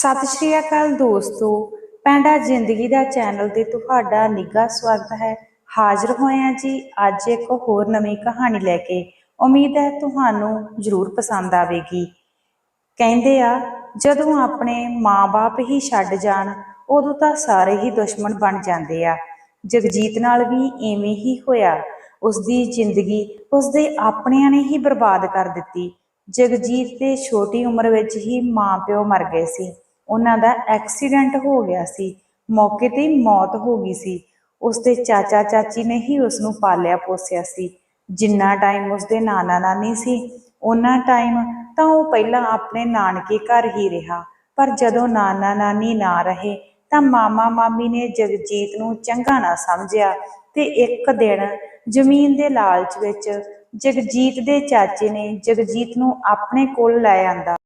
ਸਤਿ ਸ਼੍ਰੀ ਅਕਾਲ ਦੋਸਤੋ, ਪੈਂਡਾ ਜ਼ਿੰਦਗੀ ਦਾ ਚੈਨਲ ਤੇ ਤੁਹਾਡਾ ਨਿੱਘਾ ਸਵਾਗਤ ਹੈ। ਹਾਜ਼ਰ ਹੋਏ ਹਾਂ ਜੀ ਅੱਜ ਇੱਕ ਹੋਰ ਨਵੀਂ ਕਹਾਣੀ ਲੈ ਕੇ। ਉਮੀਦ ਹੈ ਤੁਹਾਨੂੰ ਜ਼ਰੂਰ ਪਸੰਦ ਆਵੇਗੀ। ਕਹਿੰਦੇ ਆ, ਜਦੋਂ ਆਪਣੇ ਮਾਪੇ ਹੀ ਛੱਡ ਜਾਣ, ਉਦੋਂ ਤਾਂ ਸਾਰੇ ਹੀ ਦੁਸ਼ਮਣ ਬਣ ਜਾਂਦੇ ਆ। ਜਗਜੀਤ ਨਾਲ ਵੀ ਐਵੇਂ ਹੀ ਹੋਇਆ। ਉਸਦੀ ਜ਼ਿੰਦਗੀ ਉਸਦੇ ਆਪਣਿਆਂ ਨੇ ਹੀ ਬਰਬਾਦ ਕਰ ਦਿੱਤੀ। ਜਗਜੀਤ ਦੇ ਛੋਟੀ ਉਮਰ ਵਿੱਚ ਹੀ ਮਾਂ-ਪਿਓ ਮਰ ਗਏ ਸੀ। ਉਹਨਾਂ ਦਾ ਐਕਸੀਡੈਂਟ ਹੋ ਗਿਆ ਸੀ। ਮੌਕੇ ਤੇ ਹੀ ਮੌਤ ਹੋ ਗਈ ਸੀ। ਉਸਦੇ ਚਾਚਾ ਚਾਚੀ ਨੇ ਹੀ ਉਸ ਨੂੰ ਪਾਲਿਆ ਪੋਸਿਆ ਸੀ। ਜਿੰਨਾ ਟਾਈਮ ਉਸਦੇ ਨਾਨਾ ਨਾਨੀ ਸੀ ਉਹਨਾਂ ਟਾਈਮ ਤਾਂ ਉਹ ਪਹਿਲਾਂ ਆਪਣੇ ਨਾਨਕੇ ਘਰ ਹੀ ਰਿਹਾ। ਪਰ ਜਦੋਂ ਨਾਨਾ ਨਾਨੀ ਨਾ ਰਹੇ, ਤਾਂ ਮਾਮਾ ਮਾਮੀ ਨੇ ਜਗਜੀਤ ਨੂੰ ਚੰਗਾ ਨਾ ਸਮਝਿਆ ਤੇ ਇੱਕ ਦਿਨ ਜ਼ਮੀਨ ਦੇ ਲਾਲਚ ਵਿੱਚ ਜਗਜੀਤ ਦੇ ਚਾਚੇ ਨੇ ਜਗਜੀਤ ਨੂੰ ਆਪਣੇ ਕੋਲ ਲੈ ਆਂਦਾ।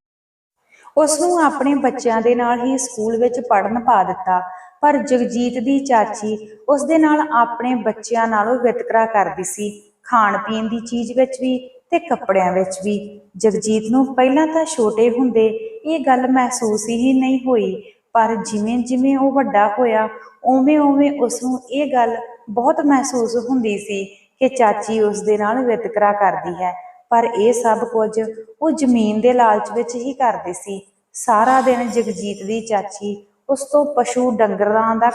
ਉਸ ਨੂੰ ਆਪਣੇ ਬੱਚਿਆਂ ਦੇ ਨਾਲ ਹੀ ਸਕੂਲ ਵਿੱਚ ਪੜ੍ਹਨ ਪਾ ਦਿੱਤਾ। ਪਰ ਜਗਜੀਤ ਦੀ ਚਾਚੀ ਉਸ ਦੇ ਨਾਲ ਆਪਣੇ ਬੱਚਿਆਂ ਨਾਲੋਂ ਵਿਤਕਰਾ ਕਰਦੀ ਸੀ। ਖਾਣ ਪੀਣ ਦੀ ਚੀਜ਼ ਵਿੱਚ ਵੀ ਤੇ ਕੱਪੜਿਆਂ ਵਿੱਚ ਵੀ। ਜਗਜੀਤ ਨੂੰ ਪਹਿਲਾਂ ਤਾਂ ਛੋਟੇ ਹੁੰਦੇ ਇਹ ਗੱਲ ਮਹਿਸੂਸ ਹੀ ਨਹੀਂ ਹੋਈ, ਪਰ ਜਿਵੇਂ ਜਿਵੇਂ ਉਹ ਵੱਡਾ ਹੋਇਆ, ਉਵੇਂ ਉਵੇਂ ਉਸ ਨੂੰ ਇਹ ਗੱਲ ਬਹੁਤ ਮਹਿਸੂਸ ਹੁੰਦੀ ਸੀ ਕਿ ਚਾਚੀ ਉਸ ਦੇ ਨਾਲ ਵਿਤਕਰਾ ਕਰਦੀ ਹੈ। ਪਰ ਇਹ ਸਭ ਕੁਝ ਉਹ ਜ਼ਮੀਨ ਦੇ ਲਾਲਚ ਵਿੱਚ ਹੀ ਕਰਦੇ ਸੀ। ਸਾਰਾ ਦਿਨ ਜਗਜੀਤ ਦੀ ਚਾਚੀ ਉਸ ਤੋਂ ਪਸ਼ੂ ਡੰਗਰਾਂ ਦਾ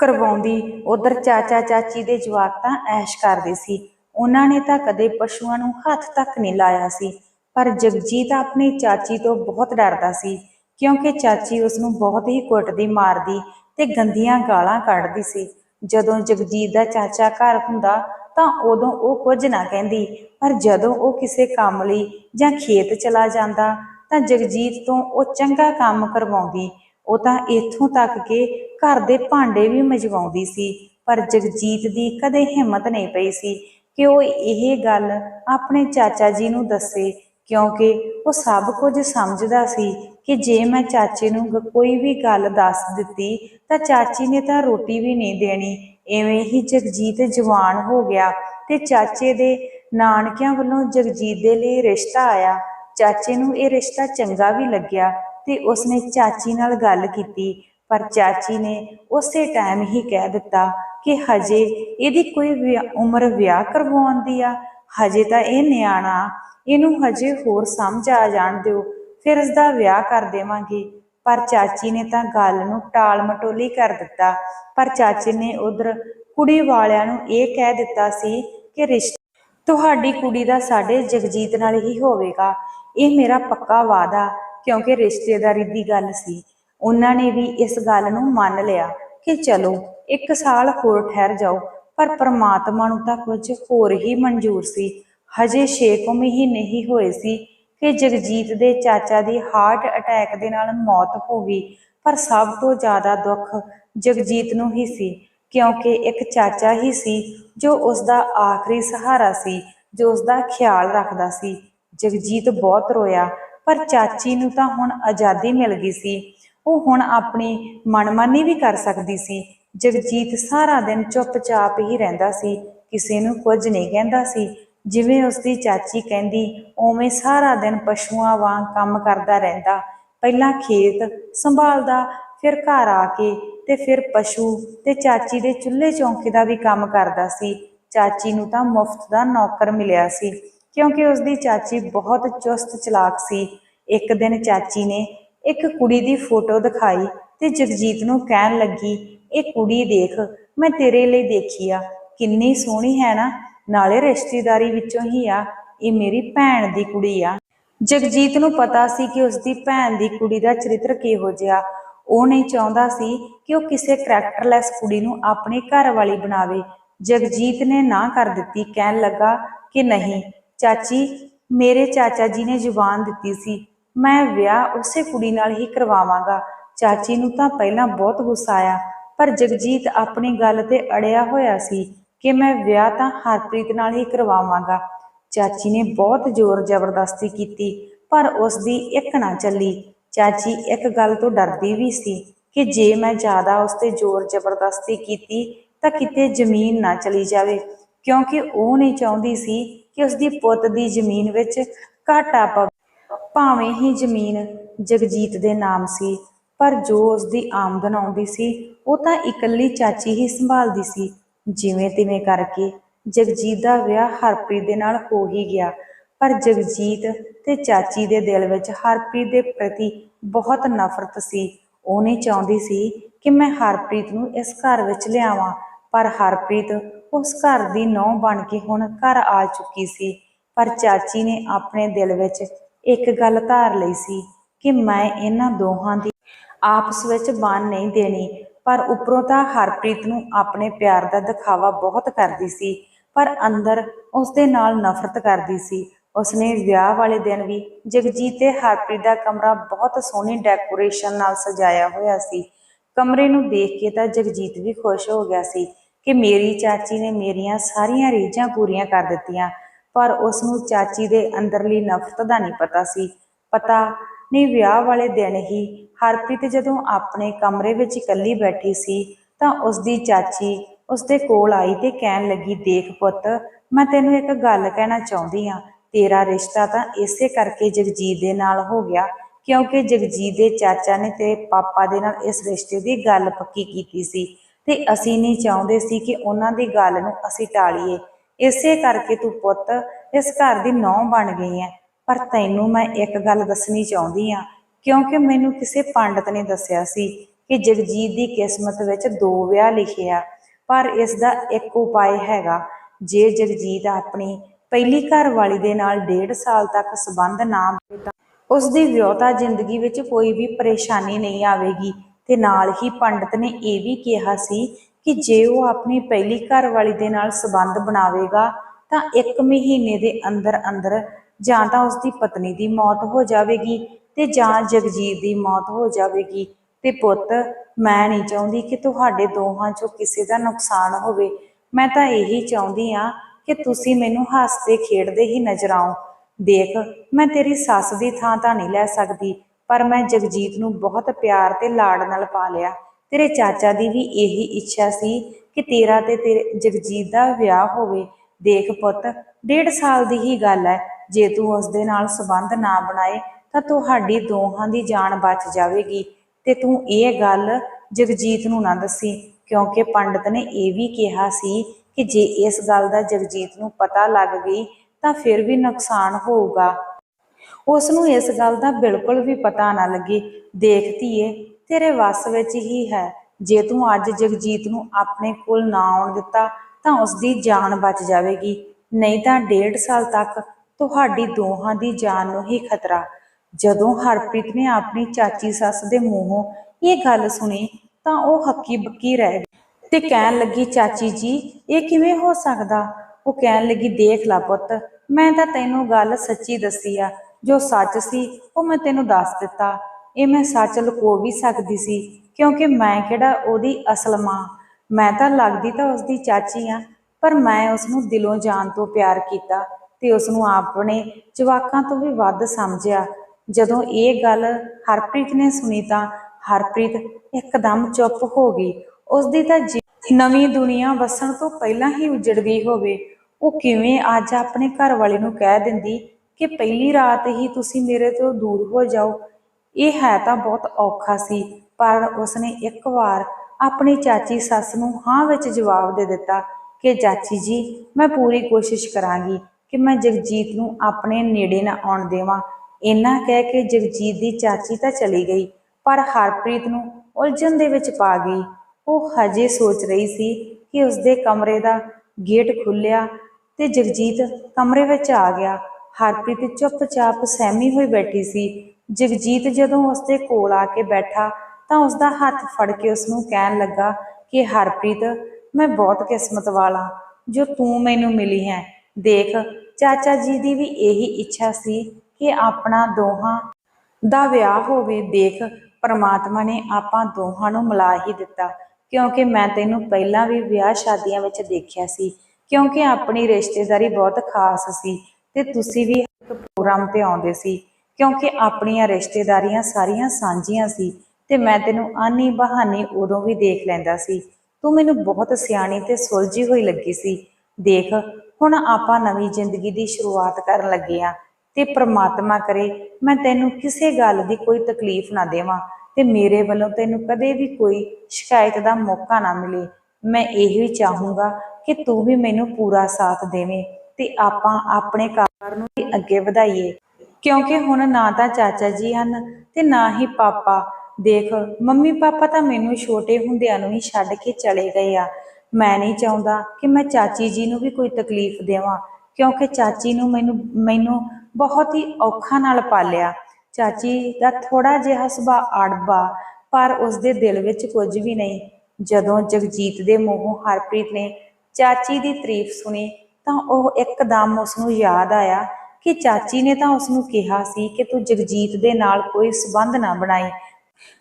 ਕਰਵਾਉਂਦੀ, ਉਧਰ ਚਾਚਾ ਚਾਚੀ ਦੇ ਜਵਾਕ ਤਾਂ ਐਸ਼ ਕਰਦੇ ਸੀ। ਉਹਨਾਂ ਨੇ ਤਾਂ ਕਦੇ ਪਸ਼ੂਆਂ ਨੂੰ ਹੱਥ ਤੱਕ ਨਹੀਂ ਲਾਇਆ ਸੀ, ਪਰ ਜਗਜੀਤ ਆਪਣੀ ਚਾਚੀ ਤੋਂ ਬਹੁਤ ਡਰਦਾ ਸੀ, ਕਿਉਂਕਿ ਚਾਚੀ ਉਸ ਨੂੰ ਬਹੁਤ ਹੀ ਕੁੱਟਦੀ ਮਾਰਦੀ ਤੇ ਗੰਦੀਆਂ ਗਾਲਾਂ ਕੱਢਦੀ ਸੀ। ਜਦੋਂ ਜਗਜੀਤ ਦਾ ਚਾਚਾ ਘਰ ਹੁੰਦਾ ਤਾਂ ਉਦੋਂ ਉਹ ਕੁਝ ਨਾ ਕਹਿੰਦੀ, ਪਰ ਜਦੋਂ ਉਹ ਕਿਸੇ ਕੰਮ ਲਈ ਜਾਂ ਖੇਤ ਚਲਾ ਜਾਂਦਾ ਤਾਂ ਜਗਜੀਤ ਤੋਂ ਉਹ ਚੰਗਾ ਕੰਮ ਕਰਵਾਉਂਦੀ। ਉਹ ਤਾਂ ਇੱਥੋਂ ਤੱਕ ਕਿ ਘਰ ਦੇ ਭਾਂਡੇ ਵੀ ਮਜਵਾਉਂਦੀ ਸੀ, ਪਰ ਜਗਜੀਤ ਦੀ ਕਦੇ ਹਿੰਮਤ ਨਹੀਂ ਪਈ ਸੀ ਕਿ ਉਹ ਇਹ ਗੱਲ ਆਪਣੇ ਚਾਚਾ ਜੀ ਨੂੰ ਦੱਸੇ, ਕਿਉਂਕਿ ਉਹ ਸਭ ਕੁਝ ਸਮਝਦਾ ਸੀ ਕਿ ਜੇ ਮੈਂ ਚਾਚੇ ਨੂੰ ਕੋਈ ਵੀ ਗੱਲ ਦੱਸ ਦਿੱਤੀ, ਤਾਂ ਚਾਚੀ ਨੇ ਤਾਂ ਰੋਟੀ ਵੀ ਨਹੀਂ ਦੇਣੀ। ਐਵੇਂ ਹੀ ਜਗਜੀਤ ਜਵਾਨ ਹੋ ਗਿਆ ਤੇ ਚਾਚੇ ਦੇ ਨਾਨਕਿਆਂ ਵੱਲੋਂ ਜਗਜੀਤ ਦੇ ਲਈ ਰਿਸ਼ਤਾ ਆਇਆ। ਚਾਚੇ ਨੂੰ ਇਹ ਰਿਸ਼ਤਾ ਚੰਗਾ ਵੀ ਲੱਗਿਆ ਤੇ ਉਸਨੇ ਚਾਚੀ ਨਾਲ ਗੱਲ ਕੀਤੀ, ਪਰ ਚਾਚੀ ਨੇ ਉਸੇ ਟਾਈਮ ਹੀ ਕਹਿ ਦਿੱਤਾ ਕਿ ਹਜੇ ਇਹਦੀ ਕੋਈ ਉਮਰ ਵਿਆਹ ਕਰਵਾਉਣ ਦੀ ਆ, ਹਜੇ ਤਾਂ ਇਹ ਨਿਆਣਾ, ਇਹਨੂੰ ਹਜੇ ਹੋਰ ਸਮਝ ਆ ਜਾਣ ਦਿਓ, ਫਿਰ ਇਸ ਦਾ ਵਿਆਹ ਕਰ ਦੇਵਾਂਗੇ। ਪਰ ਚਾਚੀ ਨੇ ਤਾਂ ਗੱਲ ਨੂੰ ਟਾਲ ਮਟੋਲੀ ਕਰ ਦਿੱਤਾ, ਪਰ ਚਾਚੇ ਨੇ ਉਧਰ ਕੁੜੀ ਵਾਲਿਆਂ ਨੂੰ ਇਹ ਕਹਿ ਦਿੱਤਾ ਸੀ ਕਿ ਰਿਸ਼ਤਾ ਤੁਹਾਡੀ ਕੁੜੀ ਦਾ ਸਾਡੇ ਜਗਜੀਤ ਨਾਲ ਹੀ ਹੋਵੇਗਾ ਇਹ ਮੇਰਾ ਪੱਕਾ ਵਾਅਦਾ, ਕਿਉਂਕਿ ਰਿਸ਼ਤੇਦਾਰੀ ਦੀ ਗੱਲ ਸੀ। ਉਹਨਾਂ ਨੇ ਵੀ ਇਸ ਗੱਲ ਨੂੰ ਮੰਨ ਲਿਆ ਕਿ ਚਲੋ, ਇੱਕ ਸਾਲ ਹੋਰ ਠਹਿਰ ਜਾਓ, ਪਰ ਪ੍ਰਮਾਤਮਾ ਨੂੰ ਤਾਂ ਕੁਝ ਹੋਰ ਹੀ ਮਨਜ਼ੂਰ ਸੀ। ਹਜੇ 6 ਕੁ ਮਹੀਨੇ ਹੀ ਹੋਏ ਸੀ ਕਿ ਜਗਜੀਤ ਦੇ ਚਾਚਾ ਦੀ ਹਾਰਟ ਅਟੈਕ ਦੇ ਨਾਲ ਮੌਤ ਹੋ ਗਈ, ਪਰ ਸਭ ਤੋਂ ਜ਼ਿਆਦਾ ਦੁੱਖ ਜਗਜੀਤ ਨੂੰ ਹੀ ਸੀ, ਕਿਉਂਕਿ ਇੱਕ ਚਾਚਾ ਹੀ ਸੀ ਜੋ ਉਸ ਦਾ ਆਖਰੀ ਸਹਾਰਾ ਸੀ, ਜੋ ਉਸ ਦਾ ਖਿਆਲ ਰੱਖਦਾ ਸੀ। ਜਗਜੀਤ ਬਹੁਤ ਰੋਇਆ, ਪਰ ਚਾਚੀ ਨੂੰ ਤਾਂ ਹੁਣ ਆਜ਼ਾਦੀ ਮਿਲ ਗਈ ਸੀ। ਉਹ ਹੁਣ ਆਪਣੀ ਮਨਮਾਨੀ ਵੀ ਕਰ ਸਕਦੀ ਸੀ। ਜਗਜੀਤ ਸਾਰਾ ਦਿਨ ਚੁੱਪਚਾਪ ਹੀ ਰਹਿੰਦਾ ਸੀ, ਕਿਸੇ ਨੂੰ ਕੁਝ ਨਹੀਂ ਕਹਿੰਦਾ ਸੀ। ਜਿਵੇਂ ਉਸਦੀ ਚਾਚੀ ਕਹਿੰਦੀ, ਉਵੇਂ ਸਾਰਾ ਦਿਨ ਪਸ਼ੂਆਂ ਵਾਂਗ ਕੰਮ ਕਰਦਾ ਰਹਿੰਦਾ। ਪਹਿਲਾਂ ਖੇਤ ਸੰਭਾਲਦਾ, ਫਿਰ ਘਰ ਆ ਕੇ ਤੇ ਫਿਰ ਪਸ਼ੂ ਤੇ ਚਾਚੀ ਦੇ ਚੁੱਲ੍ਹੇ ਚੌਂਕੇ ਦਾ ਵੀ ਕੰਮ ਕਰਦਾ ਸੀ। ਚਾਚੀ ਨੂੰ ਤਾਂ ਮੁਫਤ ਦਾ ਨੌਕਰ ਮਿਲਿਆ ਸੀ। ਕਿਉਂਕਿ ਉਸਦੀ ਚਾਚੀ ਬਹੁਤ ਚੁਸਤ ਚਲਾਕ ਸੀ। ਇੱਕ ਦਿਨ ਚਾਚੀ ਨੇ ਇੱਕ ਕੁੜੀ ਦੀ ਫੋਟੋ ਦਿਖਾਈ ਤੇ ਜਗਜੀਤ ਨੂੰ ਕਹਿਣ ਲੱਗੀ, ਇਹ ਕੁੜੀ ਦੇਖ, ਮੈਂ ਤੇਰੇ ਲਈ ਦੇਖੀ ਆ। ਕਿੰਨੀ ਸੋਹਣੀ ਹੈ ਨਾ। ਨਾਲੇ ਰਿਸ਼ਤੇਦਾਰੀ ਵਿੱਚੋਂ ਹੀ ਆ। ਇਹ ਮੇਰੀ ਭੈਣ ਦੀ ਕੁੜੀ ਆ। ਜਗਜੀਤ ਨੂੰ ਪਤਾ ਸੀ ਕਿ ਉਸਦੀ ਭੈਣ ਦੀ ਕੁੜੀ ਦਾ ਚਰਿੱਤਰ ਕਿਹੋ ਜਿਹਾ। ਉਹ ਨਹੀਂ ਚਾਹੁੰਦਾ ਸੀ ਕਿ ਉਹ ਕਿਸੇ ਕਰੈਕਟਰਲੈਸ ਕੁੜੀ ਨੂੰ ਆਪਣੇ ਘਰ ਵਾਲੀ ਬਣਾਵੇ। ਜਗਜੀਤ ਨੇ ਨਾ ਕਰ ਦਿੱਤੀ। ਕਹਿਣ ਲੱਗਾ ਕਿ ਨਹੀਂ ਚਾਚੀ, ਮੇਰੇ ਚਾਚਾ ਜੀ ਨੇ ਜ਼ੁਬਾਨ ਦਿੱਤੀ ਸੀ। ਮੈਂ ਵਿਆਹ ਉਸੇ ਕੁੜੀ ਨਾਲ ਹੀ ਕਰਵਾਵਾਂਗਾ। ਚਾਚੀ ਨੂੰ ਤਾਂ ਪਹਿਲਾਂ ਬਹੁਤ ਗੁੱਸਾ ਆਇਆ, ਪਰ ਜਗਜੀਤ ਆਪਣੀ ਗੱਲ ਤੇ ਅੜਿਆ ਹੋਇਆ ਸੀ ਕਿ ਮੈਂ ਵਿਆਹ ਤਾਂ ਹਰਪ੍ਰੀਤ ਨਾਲ ਹੀ ਕਰਵਾਵਾਂਗਾ। ਚਾਚੀ ਨੇ ਬਹੁਤ ਜ਼ੋਰ ਜ਼ਬਰਦਸਤੀ ਕੀਤੀ, ਪਰ ਉਸ ਦੀ ਇੱਕ ਨਾ ਚੱਲੀ। ਚਾਚੀ ਇੱਕ ਗੱਲ ਤੋਂ ਡਰਦੀ ਵੀ ਸੀ ਕਿ ਜੇ ਮੈਂ ਜ਼ਿਆਦਾ ਉਸ ਤੇ ਜ਼ੋਰ ਜ਼ਬਰਦਸਤੀ ਕੀਤੀ ਤਾਂ ਕਿਤੇ ਜ਼ਮੀਨ ਨਾ ਚਲੀ ਜਾਵੇ, ਕਿਉਂਕਿ ਉਹ ਨਹੀਂ ਚਾਹੁੰਦੀ ਸੀ ਕਿ ਉਸ ਦੀ ਪੁੱਤ ਦੀ ਜ਼ਮੀਨ ਵਿੱਚ ਘਾਟਾ ਪਵੇ। ਭਾਵੇਂ ਹੀ ਜ਼ਮੀਨ ਜਗਜੀਤ ਦੇ ਨਾਮ ਸੀ, ਪਰ ਜੋ ਉਸ ਦੀ ਆਮਦਨ ਆਉਂਦੀ ਸੀ, ਉਹ ਤਾਂ ਇਕੱਲੀ ਚਾਚੀ ਹੀ ਸੰਭਾਲਦੀ ਸੀ। ਜਿਵੇਂ ਤਿਵੇਂ ਕਰਕੇ ਜਗਜੀਤ ਦਾ ਵਿਆਹ ਹਰਪ੍ਰੀਤ ਦੇ ਨਾਲ ਹੋ ਹੀ ਗਿਆ। ਪਰ ਜਗਜੀਤ ਤੇ ਚਾਚੀ ਦੇ ਦਿਲ ਵਿੱਚ ਹਰਪ੍ਰੀਤ ਦੇ ਪ੍ਰਤੀ ਬਹੁਤ ਨਫ਼ਰਤ ਸੀ। ਉਹ ਨਹੀਂ ਚਾਹੁੰਦੀ ਸੀ ਕਿ ਮੈਂ ਹਰਪ੍ਰੀਤ ਨੂੰ ਇਸ ਘਰ ਵਿੱਚ ਲਿਆਵਾਂ, ਪਰ ਹਰਪ੍ਰੀਤ ਉਸ ਘਰ ਦੀ ਨੌਂ ਬਣ ਕੇ ਹੁਣ ਘਰ ਆ ਚੁੱਕੀ ਸੀ, ਪਰ ਚਾਚੀ ਨੇ ਆਪਣੇ ਦਿਲ ਵਿੱਚ ਇੱਕ ਗੱਲ ਧਾਰ ਲਈ ਸੀ ਕਿ ਮੈਂ ਇਹਨਾਂ ਦੋਹਾਂ ਦੀ ਆਪਸ ਵਿੱਚ ਬਣ ਨਹੀਂ ਦੇਣੀ, ਪਰ ਉੱਪਰੋਂ ਤਾਂ ਹਰਪ੍ਰੀਤ ਨੂੰ ਆਪਣੇ ਪਿਆਰ ਦਾ ਦਿਖਾਵਾ ਬਹੁਤ ਕਰਦੀ ਸੀ, ਪਰ ਅੰਦਰ ਉਸ ਦੇ ਨਾਲ ਨਫ਼ਰਤ ਕਰਦੀ ਸੀ। ਉਸਨੇ ਵਿਆਹ ਵਾਲੇ ਦਿਨ ਵੀ ਜਗਜੀਤ ਤੇ ਹਰਪ੍ਰੀਤ ਦਾ ਕਮਰਾ ਬਹੁਤ ਸੋਹਣੀ ਡੈਕੋਰੇਸ਼ਨ ਨਾਲ ਸਜਾਇਆ ਹੋਇਆ ਸੀ। ਕਮਰੇ ਨੂੰ ਦੇਖ ਕੇ ਤਾਂ ਜਗਜੀਤ ਵੀ ਖੁਸ਼ ਹੋ ਗਿਆ ਸੀ ਕਿ ਮੇਰੀ ਚਾਚੀ ਨੇ ਮੇਰੀਆਂ ਸਾਰੀਆਂ ਰੀਝਾਂ ਪੂਰੀਆਂ ਕਰ ਦਿੱਤੀਆਂ, ਪਰ ਉਸ ਨੂੰ ਚਾਚੀ ਦੇ ਅੰਦਰਲੀ ਨਫ਼ਰਤ ਦਾ ਨਹੀਂ ਪਤਾ ਸੀ। ਪਤਾ ਨਹੀਂ ਵਿਆਹ ਵਾਲੇ ਦਿਨ ਹੀ ਹਰਪ੍ਰੀਤ ਜਦੋਂ ਆਪਣੇ ਕਮਰੇ ਵਿੱਚ ਇਕੱਲੀ ਬੈਠੀ ਸੀ ਤਾਂ ਉਸ ਦੀ ਚਾਚੀ ਉਸ ਦੇ ਕੋਲ ਆਈ ਤੇ ਕਹਿਣ ਲੱਗੀ, ਦੇਖ ਪੁੱਤ, ਮੈਂ ਤੈਨੂੰ ਇੱਕ ਗੱਲ ਕਹਿਣਾ ਚਾਹੁੰਦੀ ਆ ਤੇਰਾ ਰਿਸ਼ਤਾ ਤਾਂ ਇਸੇ ਕਰਕੇ ਜਗਜੀਤ ਦੇ ਨਾਲ ਹੋ ਗਿਆ, ਕਿਉਂਕਿ ਜਗਜੀਤ ਦੇ ਚਾਚਾ ਨੇ ਤੇਰੇ ਪਾਪਾ ਦੇ ਨਾਲ ਇਸ ਰਿਸ਼ਤੇ ਦੀ ਗੱਲ ਪੱਕੀ ਕੀਤੀ ਸੀ। ਤੇ ਅਸੀਂ ਨਹੀਂ ਚਾਹੁੰਦੇ ਸੀ ਕਿ ਉਹਨਾਂ ਦੀ ਗੱਲ ਨੂੰ ਅਸੀਂ ਟਾਲੀਏ। ਇਸੇ ਕਰਕੇ ਤੂੰ ਪੁੱਤ ਇਸ ਘਰ ਦੀ ਨੌਂ ਬਣ ਗਈ ਹੈ ਪਰ ਤੈਨੂੰ ਮੈਂ ਇੱਕ ਗੱਲ ਦੱਸਣੀ ਚਾਹੁੰਦੀ ਆ ਕਿਉਂਕਿ ਮੈਨੂੰ ਕਿਸੇ ਪੰਡਤ ਨੇ ਦੱਸਿਆ ਸੀ ਕਿ ਜਗਜੀਤ ਦੀ ਕਿਸਮਤ ਵਿੱਚ ਦੋ ਵਿਆਹ ਲਿਖੇ ਆ। ਪਰ ਇਸ ਦਾ ਇੱਕ ਉਪਾਅ ਹੈਗਾ ਜੇ ਜਗਜੀਤ ਆਪਣੀ ਪਹਿਲੀ ਘਰ ਵਾਲੀ ਦੇ ਨਾਲ ਡੇਢ ਸਾਲ ਤੱਕ ਸਬੰਧ ਨਾ ਉਸ ਦੀ ਵਿਆਹਤਾ ਜ਼ਿੰਦਗੀ ਵਿੱਚ ਕੋਈ ਵੀ ਪਰੇਸ਼ਾਨੀ ਨਹੀਂ ਆਵੇਗੀ। ਤੇ ਨਾਲ ਹੀ ਪੰਡਤ ਨੇ ਇਹ ਵੀ ਕਿਹਾ ਸੀ ਕਿ ਜੇ ਉਹ ਆਪਣੀ ਪਹਿਲੀ ਘਰਵਾਲੀ ਦੇ ਨਾਲ ਸਬੰਧ ਬਣਾਵੇਗਾ ਤਾਂ ਇੱਕ ਮਹੀਨੇ ਦੇ ਅੰਦਰ ਅੰਦਰ ਜਾਂ ਤਾਂ ਉਸ ਦੀ ਪਤਨੀ ਦੀ ਮੌਤ ਹੋ ਜਾਵੇਗੀ ਤੇ ਜਾਂ ਜਗਜੀਤ ਦੀ ਮੌਤ ਹੋ ਜਾਵੇਗੀ। ਤੇ ਪੁੱਤ, ਮੈਂ ਨਹੀਂ ਚਾਹੁੰਦੀ ਕਿ ਤੁਹਾਡੇ ਦੋਹਾਂ ਚੋਂ ਕਿਸੇ ਦਾ ਨੁਕਸਾਨ ਹੋਵੇ। ਮੈਂ ਤਾਂ ਇਹੀ ਚਾਹੁੰਦੀ ਆ ਕਿ ਤੁਸੀਂ ਮੈਨੂੰ ਹੱਸਦੇ ਖੇਡਦੇ ਹੀ ਨਜ਼ਰ ਆਓ। ਦੇਖ, ਮੈਂ ਤੇਰੀ ਸੱਸ ਦੀ ਥਾਂ ਤਾਂ ਨਹੀਂ ਲੈ ਸਕਦੀ। ਪਰ ਮੈਂ ਜਗਜੀਤ ਨੂੰ ਬਹੁਤ ਪਿਆਰ ਤੇ ਲਾਡ ਨਾਲ ਪਾ ਲਿਆ। ਤੇਰੇ ਚਾਚਾ ਦੀ ਵੀ ਇਹੀ ਇੱਛਾ ਸੀ ਕਿ ਤੇਰਾ ਤੇ ਤੇਰੇ ਜਗਜੀਤ ਦਾ ਵਿਆਹ ਹੋਵੇ। ਦੇਖ ਪੁੱਤ, ਡੇਢ ਸਾਲ ਦੀ ਹੀ ਗੱਲ ਹੈ ਜੇ ਤੂੰ ਉਸ ਦੇ ਨਾਲ ਸਬੰਧ ਨਾ ਬਣਾਏ, ਤਾਂ ਤੁਹਾਡੀ ਦੋਹਾਂ ਦੀ ਜਾਨ ਬਚ ਜਾਵੇਗੀ। ਤੇ ਤੂੰ ਇਹ ਗੱਲ ਜਗਜੀਤ ਨੂੰ ਨਾ ਦੱਸੀ, ਕਿਉਂਕਿ ਪੰਡਤ ਨੇ ਇਹ ਵੀ ਕਿਹਾ ਸੀ ਕਿ ਜੇ ਇਸ ਗੱਲ ਦਾ ਜਗਜੀਤ ਨੂੰ ਪਤਾ ਲੱਗ ਗਈ, ਤਾਂ ਫਿਰ ਵੀ ਨੁਕਸਾਨ ਹੋਊਗਾ। ਉਸ ਨੂੰ ਇਸ ਗੱਲ ਦਾ ਬਿਲਕੁਲ ਵੀ ਪਤਾ ਨਾ ਲੱਗੇ। ਦੇਖ ਧੀਏ, ਤੇਰੇ ਵੱਸ ਵਿੱਚ ਹੀ ਹੈ। ਜੇ ਤੂੰ ਅੱਜ ਜਗਜੀਤ ਨੂੰ ਆਪਣੇ ਕੋਲ ਨਾ ਆਉਣ ਦਿੱਤਾ, ਤਾਂ ਉਸ ਦੀ ਜਾਨ ਬਚ ਜਾਵੇਗੀ। ਨਹੀਂ ਤਾਂ ਡੇਢ ਸਾਲ ਤੱਕ ਤੁਹਾਡੀ ਦੋਹਾਂ ਦੀ ਜਾਨ ਨੂੰ ਹੀ ਖਤਰਾ। ਜਦੋਂ ਹਰਪ੍ਰੀਤ ਨੇ ਆਪਣੀ ਚਾਚੀ ਸੱਸ ਦੇ ਮੂੰਹੋਂ ਇਹ ਗੱਲ ਸੁਣੀ, ਤਾਂ ਉਹ ਹੱਕੀ ਬੱਕੀ ਰਹਿ ਗਈ ਤੇ ਕਹਿਣ ਲੱਗੀ, ਚਾਚੀ ਜੀ, ਇਹ ਕਿਵੇਂ ਹੋ ਸਕਦਾ? ਉਹ ਕਹਿਣ ਲੱਗੀ, ਦੇਖ ਲਾ ਪੁੱਤ, ਮੈਂ ਤਾਂ ਤੈਨੂੰ ਗੱਲ ਸੱਚੀ ਦੱਸੀ ਆ। ਜੋ ਸੱਚ ਸੀ, ਉਹ ਮੈਂ ਤੈਨੂੰ ਦੱਸ ਦਿੱਤਾ। ਇਹ ਮੈਂ ਸੱਚ ਲੁਕੋ ਵੀ ਸਕਦੀ ਸੀ, ਕਿਉਂਕਿ ਮੈਂ ਕਿਹੜਾ ਉਹਦੀ ਅਸਲ ਮਾਂ। ਮੈਂ ਤਾਂ ਲੱਗਦੀ ਤਾਂ ਉਸਦੀ ਚਾਚੀ ਆ, ਪਰ ਮੈਂ ਉਸ ਨੂੰ ਦਿਲੋਂ ਜਾਨ ਤੋਂ ਪਿਆਰ ਕੀਤਾ ਤੇ ਉਸ ਨੂੰ ਆਪਣੇ ਜਵਾਕਾਂ ਤੋਂ ਵੀ ਵੱਧ ਸਮਝਿਆ। ਜਦੋਂ ਇਹ ਗੱਲ ਹਰਪ੍ਰੀਤ ਨੇ ਸੁਣੀ ਤਾਂ ਹਰਪ੍ਰੀਤ ਇੱਕਦਮ ਚੁੱਪ ਹੋ ਗਈ। ਉਸ ਦੀ ਤਾਂ ਨਵੀਂ ਦੁਨੀਆ ਵਸਣ ਤੋਂ ਪਹਿਲਾਂ ਹੀ ਉਜੜ ਗਈ ਹੋਵੇ। ਉਹ ਕਿਵੇਂ ਅੱਜ ਆਪਣੇ ਘਰ ਵਾਲੇ ਨੂੰ ਕਹਿ ਦਿੰਦੀ ਕਿ ਪਹਿਲੀ ਰਾਤ ਹੀ ਤੁਸੀਂ ਮੇਰੇ ਤੋਂ ਦੂਰ ਹੋ ਜਾਓ। ਇਹ ਹੈ ਤਾਂ ਬਹੁਤ ਔਖਾ ਸੀ, ਪਰ ਉਸਨੇ ਇੱਕ ਵਾਰ ਆਪਣੀ ਚਾਚੀ ਸੱਸ ਨੂੰ ਹਾਂ ਵਿੱਚ ਜਵਾਬ ਦੇ ਦਿੱਤਾ ਕਿ, ਚਾਚੀ ਜੀ, ਮੈਂ ਪੂਰੀ ਕੋਸ਼ਿਸ਼ ਕਰਾਂਗੀ ਕਿ ਮੈਂ ਜਗਜੀਤ ਨੂੰ ਆਪਣੇ ਨੇੜੇ ਨਾ ਆਉਣ ਦੇਵਾਂ। ਇੰਨਾ ਕਹਿ ਕੇ ਜਗਜੀਤ ਦੀ ਚਾਚੀ ਤਾਂ ਚਲੀ ਗਈ, ਪਰ ਹਰਪ੍ਰੀਤ ਨੂੰ ਉਲਝਣ ਦੇ ਵਿੱਚ ਪਾ ਗਈ। ਉਹ ਹਜੇ ਸੋਚ ਰਹੀ ਸੀ ਕਿ ਉਸਦੇ ਕਮਰੇ ਦਾ ਗੇਟ ਖੁੱਲਿਆ ਤੇ ਜਗਜੀਤ ਕਮਰੇ ਵਿੱਚ ਆ ਗਿਆ। ਹਰਪ੍ਰੀਤ ਚੁੱਪਚਾਪ ਸਹਿਮੀ ਹੋਈ ਬੈਠੀ ਸੀ। ਜਗਜੀਤ ਜਦੋਂ ਉਸਦੇ ਕੋਲ ਆ ਕੇ ਬੈਠਾ ਤਾਂ ਉਸਦਾ ਹੱਥ ਫੜ ਕੇ ਉਸ ਨੂੰ ਕਹਿਣ ਲੱਗਾ ਕਿ, ਹਰਪ੍ਰੀਤ, ਮੈਂ ਬਹੁਤ ਕਿਸਮਤ ਵਾਲਾ। ਜੋ ਤੂੰ ਮੈਨੂੰ ਮਿਲੀ ਹੈ, ਦੇਖ, ਚਾਚਾ ਜੀ ਦੀ ਵੀ ਇਹੀ ਇੱਛਾ ਸੀ ਕਿ ਆਪਣਾ ਦੋਹਾਂ ਦਾ ਵਿਆਹ ਹੋਵੇ, ਦੇਖ, ਪਰਮਾਤਮਾ ਨੇ ਆਪਾਂ ਦੋਹਾਂ ਨੂੰ ਮਿਲਾ ਹੀ ਦਿੱਤਾ। ਕਿਉਂਕਿ ਮੈਂ ਤੈਨੂੰ ਪਹਿਲਾਂ ਵੀ ਵਿਆਹ ਸ਼ਾਦੀਆਂ ਵਿੱਚ ਦੇਖਿਆ ਸੀ। ਕਿਉਂਕਿ ਆਪਣੀ ਰਿਸ਼ਤੇਦਾਰੀ ਬਹੁਤ ਖਾਸ ਸੀ। ਤੇ ਤੁਸੀਂ ਵੀ ਇੱਕ ਪ੍ਰੋਗਰਾਮ ਤੇ ਆਉਂਦੇ ਸੀ, ਕਿਉਂਕਿ ਆਪਣੀਆਂ ਰਿਸ਼ਤੇਦਾਰੀਆਂ ਸਾਰੀਆਂ ਸਾਂਝੀਆਂ ਸੀ ਤੇ ਮੈਂ ਤੈਨੂੰ ਆਨੀ ਬਹਾਨੀ ਉਦੋਂ ਵੀ ਦੇਖ ਲੈਂਦਾ ਸੀ। ਤੂੰ ਮੈਨੂੰ ਬਹੁਤ ਸਿਆਣੀ ਤੇ ਸੁਲਝੀ ਹੋਈ ਲੱਗੀ ਸੀ। ਦੇਖ, ਹੁਣ ਆਪਾਂ ਨਵੀਂ ਜ਼ਿੰਦਗੀ ਦੀ ਸ਼ੁਰੂਆਤ ਕਰਨ ਲੱਗੇ ਆ ਤੇ ਪ੍ਰਮਾਤਮਾ ਕਰੇ, ਮੈਂ ਤੈਨੂੰ ਕਿਸੇ ਗੱਲ ਦੀ ਕੋਈ ਤਕਲੀਫ ਨਾ ਦੇਵਾਂ ਤੇ ਮੇਰੇ ਵੱਲੋਂ ਤੈਨੂੰ ਕਦੇ ਵੀ ਕੋਈ ਸ਼ਿਕਾਇਤ ਦਾ ਮੌਕਾ ਨਾ ਮਿਲੇ। ਮੈਂ ਇਹ ਵੀ ਚਾਹੂੰਗਾ ਕਿ ਤੂੰ ਵੀ ਮੈਨੂੰ ਪੂਰਾ ਸਾਥ ਦੇਵੇਂ। ਤੇ ਆਪਾਂ ਆਪਣੇ ਕਾਰੋਬਾਰ ਨੂੰ ਵੀ ਅੱਗੇ ਵਧਾਈਏ। ਕਿਉਂਕਿ ਹੁਣ ਨਾ ਤਾਂ ਚਾਚਾ ਜੀ ਹਨ ਤੇ ਨਾ ਹੀ ਪਾਪਾ। ਦੇਖ, ਮੰਮੀ ਪਾਪਾ ਤਾਂ ਮੈਨੂੰ ਛੋਟੇ ਹੁੰਦਿਆਂ ਨੂੰ ਹੀ ਛੱਡ ਕੇ ਚਲੇ ਗਏ ਆ। ਮੈਂ ਨਹੀਂ ਚਾਹੁੰਦਾ ਕਿ ਮੈਂ ਚਾਚੀ ਜੀ ਨੂੰ ਵੀ ਕੋਈ ਤਕਲੀਫ ਦੇਵਾਂ, ਕਿਉਂਕਿ ਚਾਚੀ ਨੂੰ ਮੈਨੂੰ ਮੈਨੂੰ ਬਹੁਤ ਹੀ ਔਖਾ ਨਾਲ ਪਾਲਿਆ। ਚਾਚੀ ਦਾ ਥੋੜਾ ਜਿਹਾ ਸੁਭਾਅ ਅੜਬਾ ਪਰ ਉਸਦੇ ਦਿਲ ਵਿੱਚ ਕੁਝ ਵੀ ਨਹੀਂ। ਜਦੋਂ ਜਗਜੀਤ ਦੇ ਮੂੰਹੋਂ ਹਰਪ੍ਰੀਤ ਨੇ ਚਾਚੀ ਦੀ ਤਾਰੀਫ ਸੁਣੀ ਤਾਂ ਉਹ ਇੱਕਦਮ ਉਸ ਨੂੰ ਯਾਦ ਆਇਆ ਕਿ ਚਾਚੀ ਨੇ ਤਾਂ ਉਸ ਨੂੰ ਕਿਹਾ ਸੀ ਕਿ ਤੂੰ ਜਗਜੀਤ ਦੇ ਨਾਲ ਕੋਈ ਸਬੰਧ ਨਾ ਬਣਾਈ।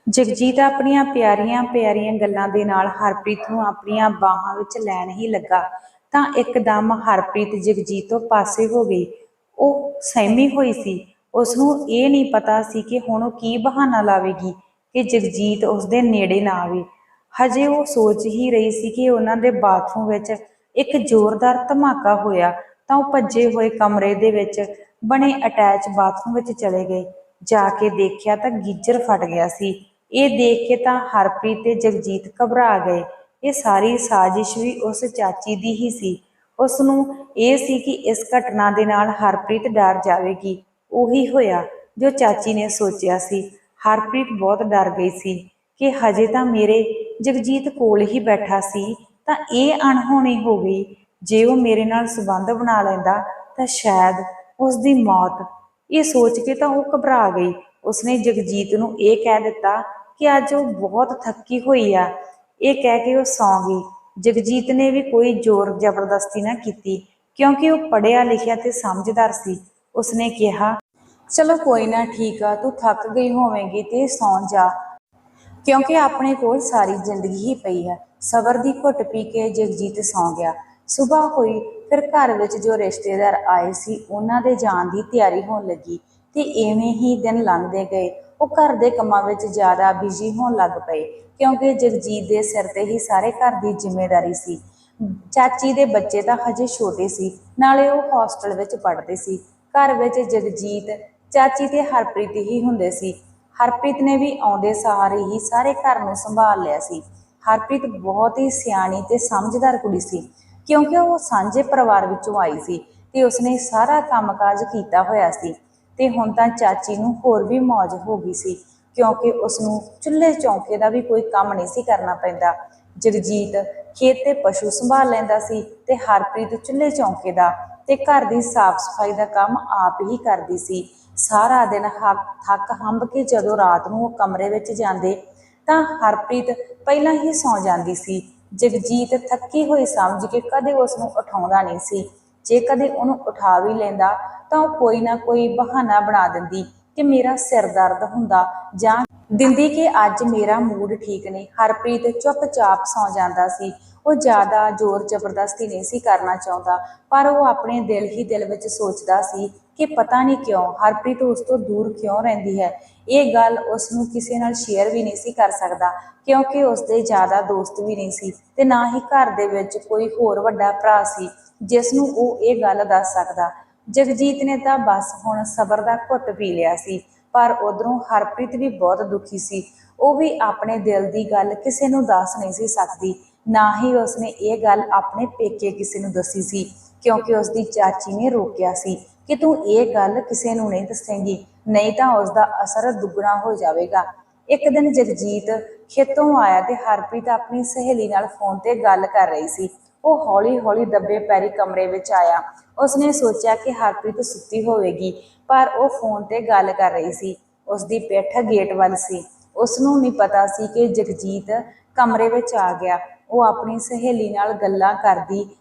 ਜਗਜੀਤ ਆਪਣੀਆਂ ਪਿਆਰੀਆਂ ਪਿਆਰੀਆਂ ਗੱਲਾਂ ਦੇ ਨਾਲ ਹਰਪ੍ਰੀਤ ਨੂੰ ਆਪਣੀਆਂ ਬਾਹਾਂ ਵਿੱਚ ਲੈਣ ਹੀ ਲੱਗਾ। ਤਾਂ ਇੱਕਦਮ ਹਰਪ੍ਰੀਤ ਜਗਜੀਤ ਤੋਂ ਪਾਸੇ ਹੋ ਗਈ। ਉਹ ਸਹਿਮੀ ਹੋਈ ਸੀ। ਉਸ ਨੂੰ ਇਹ ਨਹੀਂ ਪਤਾ ਸੀ ਕਿ ਹੁਣ ਉਹ ਕੀ ਬਹਾਨਾ ਲਾਵੇਗੀ ਕਿ ਜਗਜੀਤ ਉਸ ਦੇ ਨੇੜੇ ਨਾ ਆਵੇ। ਹਜੇ ਉਹ ਸੋਚ ਹੀ ਰਹੀ ਸੀ ਕਿ ਉਹਨਾਂ ਦੇ ਬਾਥਰੂਮ ਵਿੱਚ ਇੱਕ ਜ਼ੋਰਦਾਰ ਧਮਾਕਾ ਹੋਇਆ ਤਾਂ ਉਹ ਭੱਜੇ ਹੋਏ ਕਮਰੇ ਦੇ ਵਿੱਚ ਬਣੇ ਅਟੈਚ ਬਾਥਰੂਮ ਵਿੱਚ ਚਲੇ ਗਏ। ਜਾ ਕੇ ਦੇਖਿਆ ਤਾਂ ਗੀਜ਼ਰ ਫਟ ਗਿਆ ਸੀ। ਇਹ ਦੇਖ ਕੇ ਤਾਂ ਹਰਪ੍ਰੀਤ ਤੇ ਜਗਜੀਤ ਘਬਰਾ ਗਏ। ਇਹ ਸਾਰੀ ਸਾਜ਼ਿਸ਼ ਵੀ ਉਸ ਚਾਚੀ ਦੀ ਹੀ ਸੀ। ਉਸ ਨੂੰ ਇਹ ਸੀ ਕਿ ਇਸ ਘਟਨਾ ਦੇ ਨਾਲ ਹਰਪ੍ਰੀਤ ਡਰ ਜਾਵੇਗੀ। ਉਹੀ ਹੋਇਆ ਜੋ ਚਾਚੀ ਨੇ ਸੋਚਿਆ ਸੀ। ਹਰਪ੍ਰੀਤ ਬਹੁਤ ਡਰ ਗਈ ਸੀ ਕਿ ਹਜੇ ਤਾਂ ਮੇਰੇ ਜਗਜੀਤ ਕੋਲ ਹੀ ਬੈਠਾ ਸੀ। ਤਾਂ ਇਹ ਅਣਹੋਣੀ ਹੋ ਗਈ। ਜੇ ਉਹ ਮੇਰੇ ਨਾਲ ਸੰਬੰਧ ਬਣਾ ਲੈਂਦਾ, ਤਾਂ ਸ਼ਾਇਦ ਉਸ ਦੀ ਮੌਤ। ਇਹ ਸੋਚ ਕੇ ਤਾਂ ਉਹ ਘਬਰਾ ਗਈ। ਉਸਨੇ ਜਗਜੀਤ ਨੂੰ ਇਹ ਕਹਿ ਦਿੱਤਾ ਕਿ ਅੱਜ ਉਹ ਬਹੁਤ ਥੱਕੀ ਹੋਈ ਆ। ਇਹ ਕਹਿ ਕੇ ਉਹ ਸੌਂ ਗਈ। ਜਗਜੀਤ ਨੇ ਵੀ ਕੋਈ ਜ਼ੋਰ ਜ਼ਬਰਦਸਤੀ ਨਾ ਕੀਤੀ, ਕਿਉਂਕਿ ਉਹ ਪੜ੍ਹਿਆ ਲਿਖਿਆ ਤੇ ਸਮਝਦਾਰ ਸੀ। ਉਸਨੇ ਕਿਹਾ, ਚਲੋ ਕੋਈ ਨਾ, ਠੀਕ ਆ, ਤੂੰ ਥੱਕ ਗਈ ਹੋਵੇਂਗੀ ਤੇ ਸੌਂ ਜਾ, ਕਿਉਂਕਿ ਆਪਣੇ ਕੋਲ ਸਾਰੀ ਜ਼ਿੰਦਗੀ ਹੀ ਪਈ ਹੈ ਸਬਰ ਦੀ ਘੁੱਟ ਪੀ ਕੇ ਜਗਜੀਤ ਸੌਂ ਗਿਆ। ਸਵੇਰ ਹੋਈ, ਫਿਰ ਘਰ ਵਿੱਚ ਜੋ ਰਿਸ਼ਤੇਦਾਰ ਆਏ ਸੀ, ਉਹਨਾਂ ਦੇ ਜਾਣ ਦੀ ਤਿਆਰੀ ਹੋਣ ਲੱਗੀ ਤੇ ਐਵੇਂ ਹੀ ਦਿਨ ਲੰਘਦੇ ਗਏ। ਉਹ ਘਰ ਦੇ ਕੰਮਾਂ ਵਿੱਚ ਜ਼ਿਆਦਾ ਬਿਜ਼ੀ ਹੋਣ ਲੱਗ ਪਏ, ਕਿਉਂਕਿ ਜਗਜੀਤ ਦੇ ਸਿਰ ਤੇ ਹੀ ਸਾਰੇ ਘਰ ਦੀ ਜ਼ਿੰਮੇਵਾਰੀ ਸੀ। ਚਾਚੀ ਦੇ ਬੱਚੇ ਤਾਂ ਹਜੇ ਛੋਟੇ ਸੀ, ਨਾਲੇ ਉਹ ਹੌਸਟਲ ਵਿੱਚ ਪੜ੍ਹਦੇ ਸੀ। ਘਰ ਵਿੱਚ ਜਗਜੀਤ, ਚਾਚੀ ਤੇ ਹਰਪ੍ਰੀਤ ਹੀ ਹੁੰਦੇ ਸੀ। ਹਰਪ੍ਰੀਤ ਨੇ ਵੀ ਆਉਂਦੇ ਸਾਰੇ ਹੀ ਸਾਰੇ ਘਰ ਨੂੰ ਸੰਭਾਲ ਲਿਆ ਸੀ। ਹਰਪ੍ਰੀਤ ਬਹੁਤ ਹੀ ਸਿਆਣੀ ਤੇ ਸਮਝਦਾਰ ਕੁੜੀ ਸੀ, ਕਿਉਂਕਿ ਉਹ ਸਾਂਝੇ ਪਰਿਵਾਰ ਵਿੱਚੋਂ ਆਈ ਸੀ ਤੇ ਉਸਨੇ ਸਾਰਾ ਕੰਮਕਾਜ ਕੀਤਾ ਹੋਇਆ ਸੀ ਤੇ ਹੁਣ ਤਾਂ ਚਾਚੀ ਨੂੰ ਹੋਰ ਵੀ ਮौज ਹੋ ਗਈ ਸੀ, ਕਿਉਂਕਿ ਉਸ ਨੂੰ ਚੁੱਲ੍ਹੇ ਚੌਂਕੇ ਦਾ ਵੀ ਕੋਈ ਕੰਮ ਨਹੀਂ ਸੀ ਕਰਨਾ ਪੈਂਦਾ। ਜਗਜੀਤ ਖੇਤ ਤੇ ਪਸ਼ੂ ਸੰਭਾਲ ਲੈਂਦਾ ਸੀ ਤੇ ਹਰਪ੍ਰੀਤ ਚੁੱਲ੍ਹੇ ਚੌਂਕੇ ਦਾ ਤੇ ਘਰ ਦੀ ਸਾਫ਼ ਸਫ਼ਾਈ ਦਾ ਕੰਮ ਆਪ ਹੀ ਕਰਦੀ ਸੀ। ਸਾਰਾ ਦਿਨ ਹੱਕ ਥੱਕ ਹੰਬ ਕੇ ਜਦੋਂ ਰਾਤ ਨੂੰ ਉਹ ਕਮਰੇ ਵਿੱਚ ਜਾਂਦੇ ਤਾਂ ਹਰਪ੍ਰੀਤ ਪਹਿਲਾਂ ਹੀ ਸੌਂ ਜਾਂਦੀ ਸੀ। ਜਗਜੀਤ ਥੱਕੀ ਹੋਈ ਸਮਝ ਕੇ ਕਦੇ ਉਸ ਨੂੰ ਉਠਾਉਂਦਾ ਨਹੀਂ ਸੀ। ਜੇ ਕਦੇ ਉਹਨੂੰ ਉਠਾ ਵੀ ਲੈਂਦਾ ਤਾਂ ਉਹ ਕੋਈ ਨਾ ਕੋਈ ਬਹਾਨਾ ਬਣਾ ਦਿੰਦੀ ਕਿ ਮੇਰਾ ਸਿਰ ਦਰਦ ਹੁੰਦਾ ਜਾਂ ਦਿੰਦੀ ਕਿ ਅੱਜ ਮੇਰਾ ਮੂਡ ਠੀਕ ਨਹੀਂ। ਹਰਪ੍ਰੀਤ ਚੁੱਪਚਾਪ ਸੌਂ ਜਾਂਦਾ ਸੀ। ਉਹ ਜ਼ਿਆਦਾ ਜ਼ੋਰ ਜ਼ਬਰਦਸਤੀ ਨਹੀਂ ਸੀ ਕਰਨਾ ਚਾਹੁੰਦਾ, ਪਰ ਉਹ ਆਪਣੇ ਦਿਲ ਹੀ ਦਿਲ ਵਿੱਚ ਸੋਚਦਾ ਸੀ ਕਿ ਪਤਾ ਨਹੀਂ ਕਿਉਂ ਹਰਪ੍ਰੀਤ ਉਸ ਤੋਂ ਦੂਰ ਕਿਉਂ ਰਹਿੰਦੀ ਹੈ। ਇਹ ਗੱਲ ਉਸ ਨੂੰ ਕਿਸੇ ਨਾਲ ਸ਼ੇਅਰ ਵੀ ਨਹੀਂ ਸੀ ਕਰ ਸਕਦਾ, ਕਿਉਂਕਿ ਉਸ ਦੇ ਜ਼ਿਆਦਾ ਦੋਸਤ ਵੀ ਨਹੀਂ ਸੀ ਤੇ ਨਾ ਹੀ ਘਰ ਦੇ ਵਿੱਚ ਕੋਈ ਹੋਰ ਵੱਡਾ ਭਰਾ ਸੀ, ਜਿਸ ਨੂੰ ਉਹ ਇਹ ਗੱਲ ਦੱਸ ਸਕਦਾ, ਜਗਜੀਤ ਨੇ ਤਾਂ ਬਸ ਹੁਣ ਸਬਰ ਦਾ ਘੁੱਟ ਪੀ ਲਿਆ ਸੀ, ਪਰ ਉਧਰੋਂ ਹਰਪ੍ਰੀਤ ਵੀ ਬਹੁਤ ਦੁਖੀ ਸੀ। ਉਹ ਵੀ ਆਪਣੇ ਦਿਲ ਦੀ ਗੱਲ ਕਿਸੇ ਨੂੰ ਦੱਸ ਨਹੀਂ ਸੀ ਸਕਦੀ, ਨਾ ਹੀ ਉਸਨੇ ਇਹ ਗੱਲ ਆਪਣੇ ਪੇਕੇ ਕਿਸੇ ਨੂੰ ਦੱਸੀ ਸੀ, ਕਿਉਂਕਿ ਉਸ ਦੀ ਚਾਚੀ ਨੇ ਰੋਕਿਆ ਸੀ ਕਿ ਤੂੰ ਇਹ ਗੱਲ ਕਿਸੇ ਨੂੰ ਨਹੀਂ ਦੱਸੇਂਗੀ, ਨਹੀਂ ਤਾਂ ਉਸ ਦਾ ਅਸਰ ਦੁੱਗਣਾ ਹੋ ਜਾਵੇਗਾ। ਇੱਕ ਦਿਨ ਜਗਜੀਤ ਖੇਤੋਂ ਆਇਆ ਤੇ ਹਰਪ੍ਰੀਤ ਆਪਣੀ ਸਹੇਲੀ ਨਾਲ ਫੋਨ ਤੇ ਗੱਲ ਕਰ ਰਹੀ ਸੀ। ਉਹ ਹੌਲੀ-ਹੌਲੀ ਦੱਬੇ ਪੈਰੀ ਕਮਰੇ ਵਿੱਚ ਆਇਆ। ਉਸਨੇ ਸੋਚਿਆ ਕਿ ਹਰਪ੍ਰੀਤ ਸੁੱਤੀ ਹੋਵੇਗੀ, ਪਰ ਉਹ ਫੋਨ ਤੇ ਗੱਲ ਕਰ ਰਹੀ ਸੀ। ਉਸ ਦੀ ਪਿੱਠ ਗੇਟ ਵੱਲ ਸੀ। ਉਸ ਨੂੰ ਨਹੀਂ ਪਤਾ ਸੀ ਕਿ ਜਗਜੀਤ ਕਮਰੇ ਵਿੱਚ ਆ ਗਿਆ। ਉਹ ਆਪਣੀ ਸਹੇਲੀ ਨਾਲ ਗੱਲਾਂ ਕਰਦੀ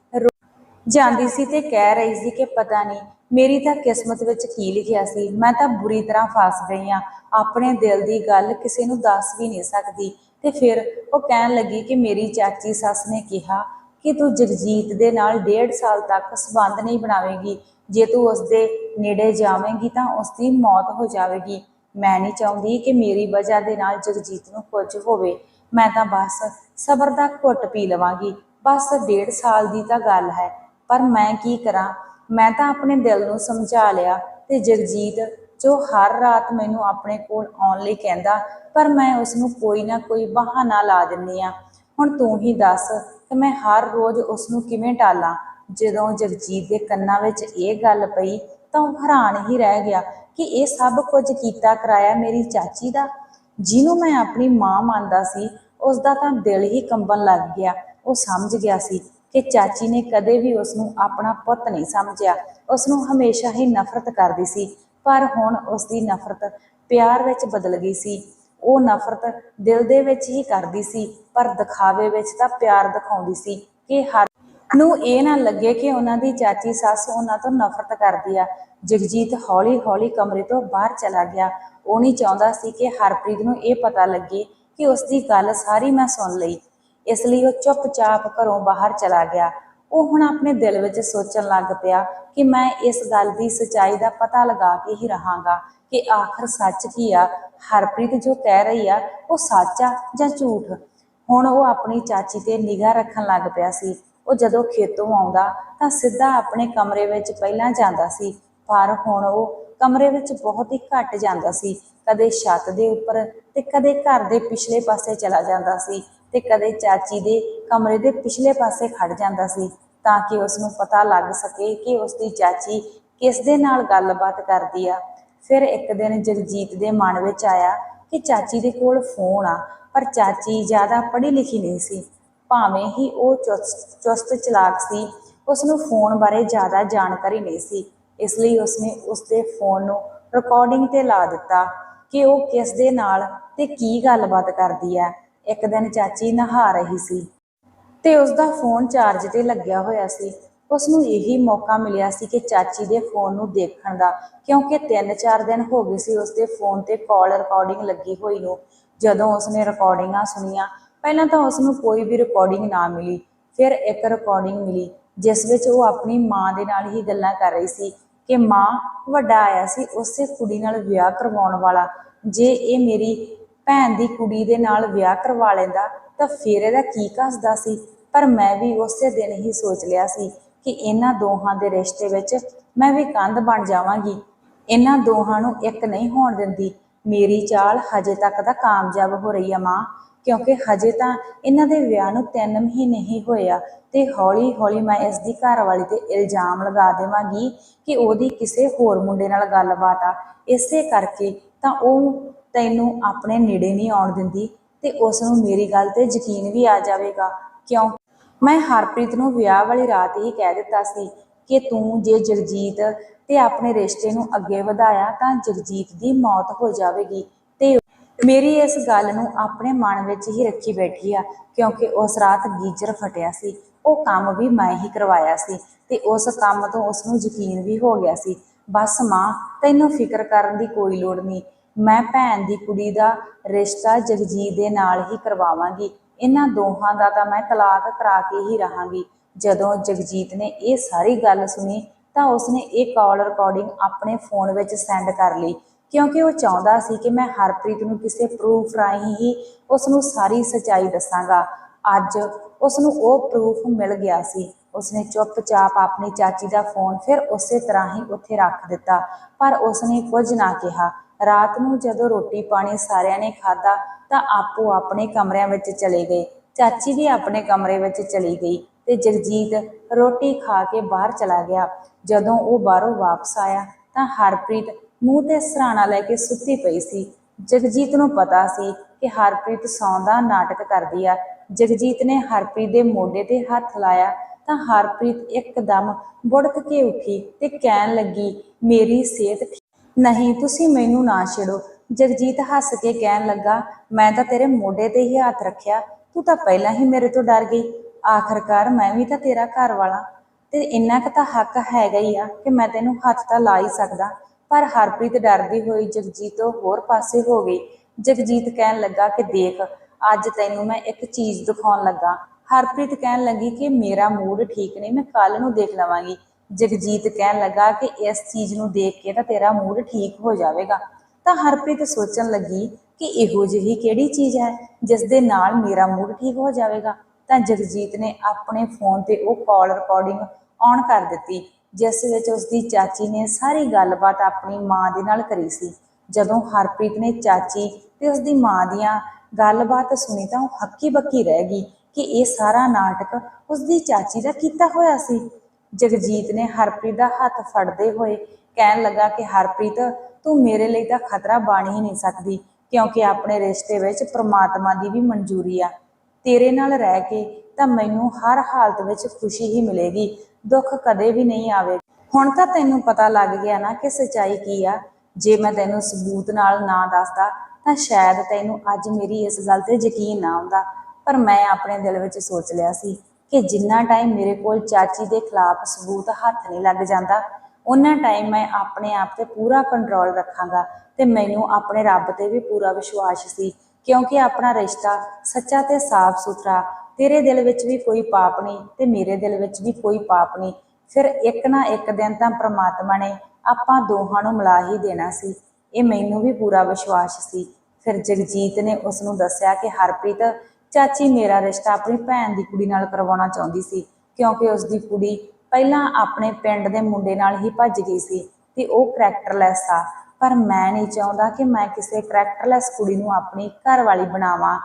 ਜਾਂਦੀ ਸੀ ਤੇ ਕਹਿ ਰਹੀ ਸੀ ਕਿ ਪਤਾ ਨਹੀਂ ਮੇਰੀ ਤਾਂ ਕਿਸਮਤ ਵਿੱਚ ਕੀ ਲਿਖਿਆ ਸੀ। ਮੈਂ ਤਾਂ ਬੁਰੀ ਤਰ੍ਹਾਂ ਫਸ ਗਈ ਆ ਆਪਣੇ ਦਿਲ ਦੀ ਗੱਲ ਕਿਸੇ ਨੂੰ ਦੱਸ ਵੀ ਨਹੀਂ ਸਕਦੀ। ਤੇ ਫਿਰ ਉਹ ਕਹਿਣ ਲੱਗੀ ਕਿ ਮੇਰੀ ਚਾਚੀ ਸੱਸ ਨੇ ਕਿਹਾ ਕਿ ਤੂੰ ਜਗਜੀਤ ਦੇ ਨਾਲ ਡੇਢ ਸਾਲ ਤੱਕ ਸਬੰਧ ਨਹੀਂ ਬਣਾਵੇਂਗੀ। ਜੇ ਤੂੰ ਉਸ ਦੇ ਨੇੜੇ ਜਾਵੇਂਗੀ ਤਾਂ ਉਸ ਦੀ ਮੌਤ ਹੋ ਜਾਵੇਗੀ। ਮੈਂ ਨਹੀਂ ਚਾਹੁੰਦੀ ਕਿ ਮੇਰੀ ਵਜ੍ਹਾ ਦੇ ਨਾਲ ਜਗਜੀਤ ਨੂੰ ਕੁਝ ਹੋਵੇ। ਮੈਂ ਤਾਂ ਬਸ ਸਬਰ ਦਾ ਘੁੱਟ ਪੀ ਲਵਾਂਗੀ। ਬਸ ਡੇਢ ਸਾਲ ਦੀ ਤਾਂ ਗੱਲ ਹੈ। ਪਰ ਮੈਂ ਕੀ ਕਰਾਂ? ਮੈਂ ਤਾਂ ਆਪਣੇ ਦਿਲ ਨੂੰ ਸਮਝਾ ਲਿਆ ਤੇ ਜਗਜੀਤ, ਜੋ ਹਰ ਰਾਤ ਮੈਨੂੰ ਆਪਣੇ ਕੋਲ ਆਉਣ ਲਈ ਕਹਿੰਦਾ, ਪਰ ਮੈਂ ਉਸ ਨੂੰ ਕੋਈ ਨਾ ਕੋਈ ਬਹਾਨਾ ਲਾ ਦਿੰਦੀ ਆ ਹੁਣ ਤੂੰ ਹੀ ਦੱਸ ਕਿ ਮੈਂ ਹਰ ਰੋਜ਼ ਉਸ ਨੂੰ ਕਿਵੇਂ ਟਾਲਾਂ? ਜਦੋਂ ਜਗਜੀਤ ਦੇ ਕੰਨਾਂ ਵਿੱਚ ਇਹ ਗੱਲ ਪਈ, ਤਾਂ ਉਹ ਹੈਰਾਨ ਹੀ ਰਹਿ ਗਿਆ ਕਿ ਇਹ ਸਭ ਕੁਝ ਕੀਤਾ ਕਰਾਇਆ ਮੇਰੀ ਚਾਚੀ ਦਾ। ਜਿਹਨੂੰ ਮੈਂ ਆਪਣੀ ਮਾਂ ਮੰਨਦਾ ਸੀ ਉਸ ਦਾ ਤਾਂ ਦਿਲ ਹੀ ਕੰਬਣ ਲੱਗ ਗਿਆ। ਉਹ ਸਮਝ ਗਿਆ ਸੀ ਕਿ ਚਾਚੀ ਨੇ ਕਦੇ ਵੀ ਉਸ ਨੂੰ ਆਪਣਾ ਪੁੱਤ ਨਹੀਂ ਸਮਝਿਆ। ਉਸ ਨੂੰ ਹਮੇਸ਼ਾ ਹੀ ਨਫ਼ਰਤ ਕਰਦੀ ਸੀ, ਪਰ ਹੁਣ ਉਸ ਦੀ ਨਫ਼ਰਤ ਪਿਆਰ ਵਿੱਚ ਬਦਲ ਗਈ ਸੀ। ਉਹ ਨਫ਼ਰਤ ਦਿਲ ਦੇ ਵਿੱਚ ਹੀ ਕਰਦੀ ਸੀ, ਪਰ ਦਿਖਾਵੇ ਵਿੱਚ ਤਾਂ ਪਿਆਰ ਦਿਖਾਉਂਦੀ ਸੀ ਕਿ ਹਰ ਨੂੰ ਇਹ ਨਾ ਲੱਗੇ ਕਿ ਉਹਨਾਂ ਦੀ ਚਾਚੀ ਸੱਸ ਉਹਨਾਂ ਤੋਂ ਨਫ਼ਰਤ ਕਰਦੀ ਆ। ਜਗਜੀਤ ਹੌਲੀ-ਹੌਲੀ ਕਮਰੇ ਤੋਂ ਬਾਹਰ ਚਲਾ ਗਿਆ। ਉਹ ਨਹੀਂ ਚਾਹੁੰਦਾ ਸੀ ਕਿ ਹਰਪ੍ਰੀਤ ਨੂੰ ਇਹ ਪਤਾ ਲੱਗੇ ਕਿ ਉਸ ਦੀ ਗੱਲ ਸਾਰੀ ਮੈਂ ਸੁਣ ਲਈ। ਇਸ ਲਈ ਉਹ ਚੁੱਪਚਾਪ ਘਰੋਂ ਬਾਹਰ ਚਲਾ ਗਿਆ। ਉਹ ਹੁਣ ਆਪਣੇ ਦਿਲ ਵਿੱਚ ਸੋਚਣ ਲੱਗ ਪਿਆ ਕਿ ਮੈਂ ਇਸ ਗੱਲ ਦੀ ਸਚਾਈ ਦਾ ਪਤਾ ਲਗਾ ਕੇ ਹੀ ਰਹਾਂਗਾ ਕਿ ਆਖਰ ਸੱਚ ਕੀ ਆ। ਹਰਪ੍ਰੀਤ ਜੋ ਕਹਿ ਰਹੀ ਆ, ਉਹ ਸੱਚ ਆ ਜਾਂ ਝੂਠ? ਹੁਣ ਉਹ ਆਪਣੀ ਚਾਚੀ ਤੇ ਨਿਗਾਹ ਰੱਖਣ ਲੱਗ ਪਿਆ ਸੀ। ਉਹ ਜਦੋਂ ਖੇਤੋਂ ਆਉਂਦਾ ਤਾਂ ਸਿੱਧਾ ਆਪਣੇ ਕਮਰੇ ਵਿੱਚ ਪਹਿਲਾਂ ਜਾਂਦਾ ਸੀ, ਪਰ ਹੁਣ ਉਹ ਕਮਰੇ ਵਿੱਚ ਬਹੁਤ ਹੀ ਘੱਟ ਜਾਂਦਾ ਸੀ। ਕਦੇ ਛੱਤ ਦੇ ਉੱਪਰ ਤੇ ਕਦੇ ਘਰ ਦੇ ਪਿਛਲੇ ਪਾਸੇ ਚਲਾ ਜਾਂਦਾ ਸੀ। ਤੇ ਕਦੇ ਚਾਚੀ ਦੇ ਕਮਰੇ ਦੇ ਪਿਛਲੇ ਪਾਸੇ ਖੜ ਜਾਂਦਾ ਸੀ ਤਾਂ ਕਿ ਉਸ ਨੂੰ ਪਤਾ ਲੱਗ ਸਕੇ ਕਿ ਉਸ ਦੀ ਚਾਚੀ ਕਿਸ ਦੇ ਨਾਲ ਗੱਲਬਾਤ ਕਰਦੀ ਆ। ਫਿਰ ਇੱਕ ਦਿਨ ਜਗਜੀਤ ਦੇ ਮਨ ਵਿੱਚ ਆਇਆ ਕਿ ਚਾਚੀ ਦੇ ਕੋਲ ਫੋਨ ਆ, ਪਰ ਚਾਚੀ ਜ਼ਿਆਦਾ ਪੜ੍ਹੀ ਲਿਖੀ ਨਹੀਂ ਸੀ। ਭਾਵੇਂ ਹੀ ਉਹ ਚੁਸਤ ਚੁਸਤ ਚਲਾਕ ਸੀ ਉਸ ਨੂੰ ਫੋਨ ਬਾਰੇ ਜ਼ਿਆਦਾ ਜਾਣਕਾਰੀ ਨਹੀਂ ਸੀ। ਇਸ ਲਈ ਉਸਨੇ ਉਸਦੇ ਫੋਨ ਨੂੰ ਰਿਕਾਰਡਿੰਗ ਤੇ ਲਾ ਦਿੱਤਾ ਕਿ ਉਹ ਕਿਸ ਦੇ ਨਾਲ ਤੇ ਕੀ ਗੱਲਬਾਤ ਕਰਦੀ ਹੈ ਇੱਕ ਦਿਨ ਚਾਚੀ ਨਹਾ ਰਹੀ ਸੀ ਤੇ ਉਸ ਦਾ ਫੋਨ ਚਾਰਜ ਤੇ ਲੱਗਿਆ ਹੋਇਆ ਸੀ। ਉਸ ਨੂੰ ਇਹੀ ਮੌਕਾ ਮਿਲਿਆ ਸੀ ਕਿ ਚਾਚੀ ਦੇ ਫੋਨ ਨੂੰ ਦੇਖਣ ਦਾ, ਕਿਉਂਕਿ 3-4 ਦਿਨ ਹੋ ਗਏ ਸੀ ਉਸ ਦੇ ਫੋਨ ਤੇ ਕਾਲ ਰਿਕਾਰਡਿੰਗ ਲੱਗੀ ਹੋਈ ਨੂੰ। ਜਦੋਂ ਉਸਨੇ ਰਿਕਾਰਡਿੰਗਾਂ ਸੁਣੀਆਂ, ਪਹਿਲਾਂ ਤਾਂ ਉਸ ਨੂੰ ਕੋਈ ਵੀ ਰਿਕਾਰਡਿੰਗ ਨਾ ਮਿਲੀ। ਫਿਰ ਇੱਕ ਰਿਕਾਰਡਿੰਗ ਮਿਲੀ, ਜਿਸ ਵਿੱਚ ਉਹ ਆਪਣੀ ਮਾਂ ਦੇ ਨਾਲ ਹੀ ਗੱਲਾਂ ਕਰ ਰਹੀ ਸੀ ਕਿ ਮਾਂ ਵੱਡਾ ਆਇਆ ਸੀ, ਉਸੇ ਕੁੜੀ ਨਾਲ ਵਿਆਹ ਕਰਵਾਉਣ ਵਾਲਾ। ਜੇ ਇਹ ਮੇਰੀ ਭੈਣ ਦੀ ਕੁੜੀ ਦੇ ਨਾਲ ਵਿਆਹ ਕਰਵਾ ਲੈਂਦਾ ਤਾਂ ਫਿਰ ਇਹਦਾ ਕੀ ਕਸਦਾ ਸੀ? ਪਰ ਮੈਂ ਵੀ ਉਸੇ ਦਿਨ ਹੀ ਸੋਚ ਲਿਆ ਸੀ ਕਿ ਇਹਨਾਂ ਦੋਹਾਂ ਦੇ ਰਿਸ਼ਤੇ ਵਿੱਚ ਮੈਂ ਵੀ ਕੰਧ ਬਣ ਜਾਵਾਂਗੀ। ਇਹਨਾਂ ਦੋਹਾਂ ਨੂੰ ਇੱਕ ਨਹੀਂ ਹੋਣ ਦਿੰਦੀ। ਮੇਰੀ ਚਾਲ ਹਜੇ ਤੱਕ ਤਾਂ ਕਾਮਯਾਬ ਹੋ ਰਹੀ ਆ ਮਾਂ, ਕਿਉਂਕਿ ਹਜੇ ਤਾਂ ਇਹਨਾਂ ਦੇ ਵਿਆਹ ਨੂੰ 3 ਮਹੀਨੇ ਹੀ ਹੋਇਆ ਤੇ ਹੌਲੀ ਹੌਲੀ ਮੈਂ ਇਸ ਦੀ ਘਰਵਾਲੀ ਤੇ ਇਲਜ਼ਾਮ ਲਗਾ ਦੇਵਾਂਗੀ ਕਿ ਉਹਦੀ ਕਿਸੇ ਹੋਰ ਮੁੰਡੇ ਨਾਲ ਗੱਲਬਾਤ ਆ। ਇਸੇ ਕਰਕੇ ਤਾਂ ਉਹ ਤੈਨੂੰ ਆਪਣੇ ਨੇੜੇ ਨਹੀਂ ਆਉਣ ਦਿੰਦੀ ਤੇ ਉਸ ਨੂੰ ਮੇਰੀ ਗੱਲ ਤੇ ਯਕੀਨ ਵੀ ਆ ਜਾਵੇਗਾ। ਕਿਉਂ? ਮੈਂ ਹਰਪ੍ਰੀਤ ਨੂੰ ਵਿਆਹ ਵਾਲੀ ਰਾਤ ਹੀ ਕਹਿ ਦਿੱਤਾ ਸੀ ਕਿ ਤੂੰ ਜੇ ਜਗਜੀਤ ਤੇ ਆਪਣੇ ਰਿਸ਼ਤੇ ਨੂੰ ਅੱਗੇ ਵਧਾਇਆ ਤਾਂ ਜਗਜੀਤ ਦੀ ਮੌਤ ਹੋ ਜਾਵੇਗੀ ਤੇ ਮੇਰੀ ਇਸ ਗੱਲ ਨੂੰ ਆਪਣੇ ਮਨ ਵਿੱਚ ਹੀ ਰੱਖੀ ਬੈਠੀ ਆ, ਕਿਉਂਕਿ ਉਸ ਰਾਤ ਗੀਜਰ ਫਟਿਆ ਸੀ। ਉਹ ਕੰਮ ਵੀ ਮੈਂ ਹੀ ਕਰਵਾਇਆ ਸੀ ਤੇ ਉਸ ਕੰਮ ਤੋਂ ਉਸ ਨੂੰ ਯਕੀਨ ਵੀ ਹੋ ਗਿਆ ਸੀ। ਬਸ ਮਾਂ, ਤੈਨੂੰ ਫਿਕਰ ਕਰਨ ਦੀ ਕੋਈ ਲੋੜ ਨਹੀਂ। ਮੈਂ ਭੈਣ ਦੀ ਕੁੜੀ ਦਾ ਰਿਸ਼ਤਾ ਜਗਜੀਤ ਦੇ ਨਾਲ ਹੀ ਕਰਵਾਵਾਂਗੀ। ਇਹਨਾਂ ਦੋਹਾਂ ਦਾ ਤਾਂ ਮੈਂ ਤਲਾਕ ਕਰਾ ਕੇ ਹੀ ਰਹਾਂਗੀ। ਜਦੋਂ ਜਗਜੀਤ ਨੇ ਇਹ ਸਾਰੀ ਗੱਲ ਸੁਣੀ, ਤਾਂ ਉਸਨੇ ਇਹ ਕਾਲ ਰਿਕਾਰਡਿੰਗ ਆਪਣੇ ਫੋਨ ਵਿੱਚ ਸੈਂਡ ਕਰ ਲਈ, ਕਿਉਂਕਿ ਉਹ ਚਾਹੁੰਦਾ ਸੀ ਕਿ ਮੈਂ ਹਰਪ੍ਰੀਤ ਨੂੰ ਕਿਸੇ ਪ੍ਰੂਫ ਰਾਹੀਂ ਹੀ ਉਸ ਨੂੰ ਸਾਰੀ ਸੱਚਾਈ ਦੱਸਾਂਗਾ। ਅੱਜ ਉਸ ਨੂੰ ਉਹ ਪ੍ਰੂਫ ਮਿਲ ਗਿਆ ਸੀ। ਉਸਨੇ ਚੁੱਪਚਾਪ ਆਪਣੀ ਚਾਚੀ ਦਾ ਫੋਨ ਫਿਰ ਉਸੇ ਤਰ੍ਹਾਂ ਹੀ ਉੱਥੇ ਰੱਖ ਦਿੱਤਾ, ਪਰ ਉਸਨੇ ਕੁਝ ਨਾ ਕਿਹਾ। ਰਾਤ ਨੂੰ ਜਦੋਂ ਰੋਟੀ ਪਾਣੀ ਸਾਰਿਆਂ ਨੇ ਖਾਧਾ ਤਾਂ ਆਪੋ ਆਪਣੇ ਕਮਰਿਆਂ ਵਿੱਚ ਚਲੇ ਗਏ। ਚਾਚੀ ਵੀ ਆਪਣੇ ਕਮਰੇ ਵਿੱਚ ਚਲੀ ਗਈ ਤੇ ਜਗਜੀਤ ਰੋਟੀ ਖਾ ਕੇ ਬਾਹਰ ਚਲਾ ਗਿਆ। ਜਦੋਂ ਉਹ ਬਾਹਰੋਂ ਵਾਪਸ ਆਇਆ ਤਾਂ ਹਰਪ੍ਰੀਤ ਮੂੰਹ ਤੇ ਸਰਾਣਾ ਲੈ ਕੇ ਸੁੱਤੀ ਪਈ ਸੀ। ਜਗਜੀਤ ਨੂੰ ਪਤਾ ਸੀ ਕਿ ਹਰਪ੍ਰੀਤ ਸੌਂਦਾ ਨਾਟਕ ਕਰਦੀ ਆ। ਜਗਜੀਤ ਨੇ ਹਰਪ੍ਰੀਤ ਦੇ ਮੋਢੇ ਤੇ ਹੱਥ ਲਾਇਆ ਤਾਂ ਹਰਪ੍ਰੀਤ ਇੱਕਦਮ ਬੁੜਕ ਕੇ ਉੱਠੀ ਤੇ ਕਹਿਣ ਲੱਗੀ, ਮੇਰੀ ਸਿਹਤ ਨਹੀਂ, ਤੁਸੀਂ ਮੈਨੂੰ ਨਾ ਛੇੜੋ। ਜਗਜੀਤ ਹੱਸ ਕੇ ਕਹਿਣ ਲੱਗਾ, ਮੈਂ ਤਾਂ ਤੇਰੇ ਮੋਢੇ ਤੇ ਹੀ ਹੱਥ ਰੱਖਿਆ। ਤੂੰ ਤਾਂ ਪਹਿਲਾਂ ਹੀ ਮੇਰੇ ਤੋਂ ਡਰ ਗਈ। ਆਖਰਕਾਰ ਮੈਂ ਵੀ ਤਾਂ ਤੇਰਾ ਘਰ ਵਾਲਾ। ਤੇ ਇੰਨਾ ਕੁ ਤਾਂ ਹੱਕ ਹੈਗਾ ਹੀ ਆ ਕਿ ਮੈਂ ਤੈਨੂੰ ਹੱਥ ਤਾਂ ਲਾ ਹੀ ਸਕਦਾ। ਪਰ ਹਰਪ੍ਰੀਤ ਡਰਦੀ ਹੋਈ ਜਗਜੀਤ ਤੋਂ ਹੋਰ ਪਾਸੇ ਹੋ ਗਈ। ਜਗਜੀਤ ਕਹਿਣ ਲੱਗਾ ਕਿ ਦੇਖ, ਅੱਜ ਤੈਨੂੰ ਮੈਂ ਇੱਕ ਚੀਜ਼ ਦਿਖਾਉਣ ਲੱਗਾ। ਹਰਪ੍ਰੀਤ ਕਹਿਣ ਲੱਗੀ ਕਿ ਮੇਰਾ ਮੂਡ ਠੀਕ ਨਹੀਂ, ਮੈਂ ਕੱਲ ਨੂੰ ਦੇਖ ਲਵਾਂਗੀ। ਜਗਜੀਤ ਕਹਿਣ ਲੱਗਾ ਕਿ ਇਸ ਚੀਜ਼ ਨੂੰ ਦੇਖ ਕੇ ਤਾਂ ਤੇਰਾ ਮੂਡ ਠੀਕ ਹੋ ਜਾਵੇਗਾ। ਤਾਂ ਹਰਪ੍ਰੀਤ ਸੋਚਣ ਲੱਗੀ ਕਿ ਇਹੋ ਜਿਹੀ ਕਿਹੜੀ ਚੀਜ਼ ਹੈ ਜਿਸ ਦੇ ਨਾਲ ਮੇਰਾ ਮੂਡ ਠੀਕ ਹੋ ਜਾਵੇਗਾ। ਤਾਂ ਜਗਜੀਤ ਨੇ ਆਪਣੇ ਫੋਨ ਤੇ ਉਹ ਕਾਲ ਰਿਕਾਰਡਿੰਗ ਔਨ ਕਰ ਦਿੱਤੀ, ਜਿਸ ਵਿੱਚ ਉਸਦੀ ਚਾਚੀ ਨੇ ਸਾਰੀ ਗੱਲਬਾਤ ਆਪਣੀ ਮਾਂ ਦੇ ਨਾਲ ਕਰੀ ਸੀ। ਜਦੋਂ ਹਰਪ੍ਰੀਤ ਨੇ ਚਾਚੀ ਤੇ ਉਸਦੀ ਮਾਂ ਦੀਆਂ ਗੱਲਬਾਤ ਸੁਣੀ ਤਾਂ ਉਹ ਹੱਕੀ ਬੱਕੀ ਰਹਿ ਗਈ ਕਿ ਇਹ ਸਾਰਾ ਨਾਟਕ ਉਸਦੀ ਚਾਚੀ ਦਾ ਕੀਤਾ ਹੋਇਆ ਸੀ। ਜਗਜੀਤ ਨੇ ਹਰਪ੍ਰੀਤ ਦਾ ਹੱਥ ਫੜਦੇ ਹੋਏ ਕਹਿਣ ਲੱਗਾ ਕਿ, ਹਰਪ੍ਰੀਤ, ਤੂੰ ਮੇਰੇ ਲਈ ਤਾਂ ਖਤਰਾ ਬਣ ਹੀ ਨਹੀਂ ਸਕਦੀ, ਕਿਉਂਕਿ ਆਪਣੇ ਰਿਸ਼ਤੇ ਵਿੱਚ ਪ੍ਰਮਾਤਮਾ ਦੀ ਵੀ ਮਨਜ਼ੂਰੀ ਆ। ਤੇਰੇ ਨਾਲ ਰਹਿ ਕੇ ਤਾਂ ਮੈਨੂੰ ਹਰ ਹਾਲਤ ਵਿੱਚ ਖੁਸ਼ੀ ਹੀ ਮਿਲੇਗੀ, ਦੁੱਖ ਕਦੇ ਵੀ ਨਹੀਂ ਆਵੇਗਾ। ਹੁਣ ਤਾਂ ਤੈਨੂੰ ਪਤਾ ਲੱਗ ਗਿਆ ਨਾ ਕਿ ਸੱਚਾਈ ਕੀ ਆ। ਜੇ ਮੈਂ ਤੈਨੂੰ ਸਬੂਤ ਨਾਲ ਨਾ ਦੱਸਦਾ, ਤਾਂ ਸ਼ਾਇਦ ਤੈਨੂੰ ਅੱਜ ਮੇਰੀ ਇਸ ਗੱਲ ਤੇ ਯਕੀਨ ਨਾ ਆਉਂਦਾ, ਪਰ ਮੈਂ ਆਪਣੇ ਦਿਲ ਵਿੱਚ ਸੋਚ ਲਿਆ ਸੀ। ਕਿ ਜਿੰਨਾ ਟਾਈਮ ਮੇਰੇ ਕੋਲ ਚਾਚੀ ਦੇ ਖਿਲਾਫ ਸਬੂਤ ਹੱਥ ਨਹੀਂ ਲੱਗ ਜਾਂਦਾ ਉਹਨਾਂ ਟਾਈਮ ਮੈਂ ਆਪਣੇ ਆਪ ਤੇ ਪੂਰਾ ਕੰਟਰੋਲ ਰੱਖਾਂਗਾ ਤੇ ਮੈਨੂੰ ਆਪਣੇ ਰੱਬ ਤੇ ਵੀ ਪੂਰਾ ਵਿਸ਼ਵਾਸ ਸੀ, ਕਿਉਂਕਿ ਆਪਣਾ ਰਿਸ਼ਤਾ ਸੱਚਾ ਤੇ ਸਾਫ਼ ਸੁਥਰਾ, ਤੇਰੇ ਦਿਲ ਵਿੱਚ ਵੀ ਕੋਈ ਪਾਪ ਨਹੀਂ ਤੇ ਮੇਰੇ ਦਿਲ ਵਿੱਚ ਵੀ ਕੋਈ ਪਾਪ ਨਹੀਂ, ਫਿਰ ਇੱਕ ਨਾ ਇੱਕ ਦਿਨ ਤਾਂ ਪ੍ਰਮਾਤਮਾ ਨੇ ਆਪਾਂ ਦੋਹਾਂ ਨੂੰ ਮਿਲਾ ਹੀ ਦੇਣਾ ਸੀ, ਇਹ ਮੈਨੂੰ ਵੀ ਪੂਰਾ ਵਿਸ਼ਵਾਸ ਸੀ, ਫਿਰ ਜਗਜੀਤ ਨੇ ਉਸ ਨੂੰ ਦੱਸਿਆ ਕਿ ਹਰਪ੍ਰੀਤ ਚਾਚੀ ਮੇਰਾ ਰਿਸ਼ਤਾ ਆਪਣੀ ਭੈਣ ਦੀ ਕੁੜੀ ਨਾਲ ਕਰਵਾਉਣਾ ਚਾਹੁੰਦੀ ਸੀ, ਕਿਉਂਕਿ ਉਸ ਦੀ ਕੁੜੀ ਪਹਿਲਾਂ ਆਪਣੇ ਪਿੰਡ ਦੇ ਮੁੰਡੇ ਨਾਲ ਹੀ ਭੱਜ ਗਈ ਸੀ ਤੇ ਉਹ ਕਰੈਕਟਰਲੈਸ ਆ। ਪਰ ਮੈਂ ਨਹੀਂ ਚਾਹੁੰਦਾ ਕਿ ਮੈਂ ਕਿਸੇ ਕਰੈਕਟਰਲੈਸ ਕੁੜੀ ਨੂੰ ਆਪਣੀ ਘਰ ਵਾਲੀ ਬਣਾਵਾਂ।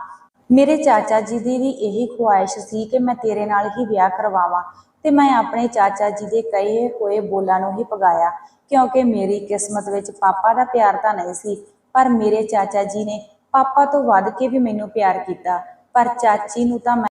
ਮੇਰੇ ਚਾਚਾ ਜੀ ਦੀ ਵੀ ਇਹੀ ਖੁਆਇਸ਼ ਸੀ ਕਿ ਮੈਂ ਤੇਰੇ ਨਾਲ ਹੀ ਵਿਆਹ ਕਰਵਾਵਾਂ ਤੇ ਮੈਂ ਆਪਣੇ ਚਾਚਾ ਜੀ ਦੇ ਕਹੇ ਹੋਏ ਬੋਲਾਂ ਨੂੰ ਹੀ ਪਗਾਇਆ ਕਿਉਂਕਿ ਮੇਰੀ ਕਿਸਮਤ ਵਿੱਚ ਪਾਪਾ ਦਾ ਪਿਆਰ ਤਾਂ ਨਹੀਂ ਸੀ, ਪਰ ਮੇਰੇ ਚਾਚਾ ਜੀ ਨੇ ਪਾਪਾ ਤੋਂ ਵੱਧ ਕੇ ਵੀ ਮੈਨੂੰ ਪਿਆਰ ਕੀਤਾ। ਪਰ ਚਾਚੀ ਨੂੰ ਤਾਂ ਮੈਂ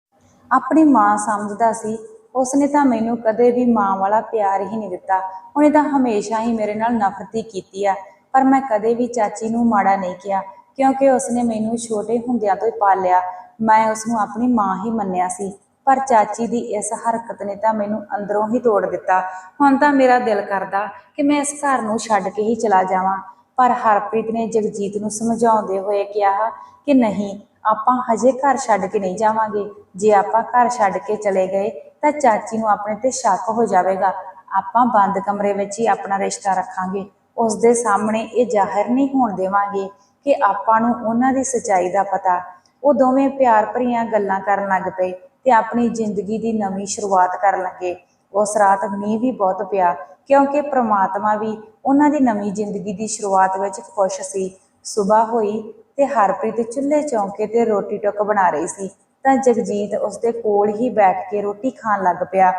ਆਪਣੀ ਮਾਂ ਸਮਝਦਾ ਸੀ। ਉਸਨੇ ਤਾਂ ਮੈਨੂੰ ਕਦੇ ਵੀ ਮਾਂ ਵਾਲਾ ਪਿਆਰ ਹੀ ਨਹੀਂ ਦਿੱਤਾ। ਉਹਨੇ ਤਾਂ ਹਮੇਸ਼ਾ ਹੀ ਮੇਰੇ ਨਾਲ ਨਫ਼ਰਤ ਹੀ ਕੀਤੀ ਆ। ਪਰ ਮੈਂ ਕਦੇ ਵੀ ਚਾਚੀ ਨੂੰ ਮਾੜਾ ਨਹੀਂ ਕਿਹਾ, ਕਿਉਂਕਿ ਉਸਨੇ ਮੈਨੂੰ ਛੋਟੇ ਹੁੰਦਿਆਂ ਤੋਂ ਹੀ ਪਾਲਿਆ। ਮੈਂ ਉਸਨੂੰ ਆਪਣੀ ਮਾਂ ਹੀ ਮੰਨਿਆ ਸੀ। ਪਰ ਚਾਚੀ ਦੀ ਇਸ ਹਰਕਤ ਨੇ ਤਾਂ ਮੈਨੂੰ ਅੰਦਰੋਂ ਹੀ ਤੋੜ ਦਿੱਤਾ। ਹੁਣ ਤਾਂ ਮੇਰਾ ਦਿਲ ਕਰਦਾ ਕਿ ਮੈਂ ਇਸ ਘਰ ਨੂੰ ਛੱਡ ਕੇ ਹੀ ਚਲਾ ਜਾਵਾਂ। ਪਰ ਹਰਪ੍ਰੀਤ ਨੇ ਜਗਜੀਤ ਨੂੰ ਸਮਝਾਉਂਦੇ ਹੋਏ ਕਿਹਾ ਕਿ ਨਹੀਂ ਆਪਾਂ ਹਜੇ ਘਰ ਛੱਡ ਕੇ ਨਹੀਂ ਜਾਵਾਂਗੇ। ਜੇ ਆਪਾਂ ਘਰ ਛੱਡ ਕੇ ਚਲੇ ਗਏ, ਤਾਂ ਚਾਚੀ ਨੂੰ ਆਪਣੇ ਤੇ ਸ਼ੱਕ ਹੋ ਜਾਵੇਗਾ। ਆਪਾਂ ਬੰਦ ਕਮਰੇ ਵਿੱਚ ਹੀ ਆਪਣਾ ਰਿਸ਼ਤਾ ਰੱਖਾਂਗੇ। ਉਸ ਦੇ ਸਾਹਮਣੇ ਇਹ ਜ਼ਾਹਿਰ ਨਹੀਂ ਹੋਣ ਦੇਵਾਂਗੇ ਕਿ ਆਪਾਂ ਨੂੰ ਉਹਨਾਂ ਦੀ ਸੱਚਾਈ ਦਾ ਪਤਾ। ਉਹ ਦੋਵੇਂ ਪਿਆਰ ਭਰੀਆਂ ਗੱਲਾਂ ਕਰਨ ਲੱਗ ਪਏ ਤੇ ਆਪਣੀ ਜ਼ਿੰਦਗੀ ਦੀ ਨਵੀਂ ਸ਼ੁਰੂਆਤ ਕਰਨ ਲੱਗੇ। ਉਸ ਰਾਤ ਮੀਂਹ ਵੀ ਬਹੁਤ ਪਿਆ, ਕਿਉਂਕਿ ਪ੍ਰਮਾਤਮਾ ਵੀ ਉਹਨਾਂ ਦੀ ਨਵੀਂ ਜ਼ਿੰਦਗੀ ਦੀ ਸ਼ੁਰੂਆਤ ਵਿੱਚ ਖੁਸ਼ ਸੀ। ਸਵੇਰ ਹੋਈ ਤੇ ਹਰਪ੍ਰੀਤ ਚੁੱਲ੍ਹੇ ਚੌਂਕੇ ਤੇ ਰੋਟੀ ਟੁੱਕ ਬਣਾ ਰਹੀ ਸੀ। ਤਾਂ ਜਗਜੀਤ ਉਸਦੇ ਕੋਲ ਹੀ ਬੈਠ ਕੇ ਰੋਟੀ ਖਾਣ ਲੱਗ ਪਿਆ।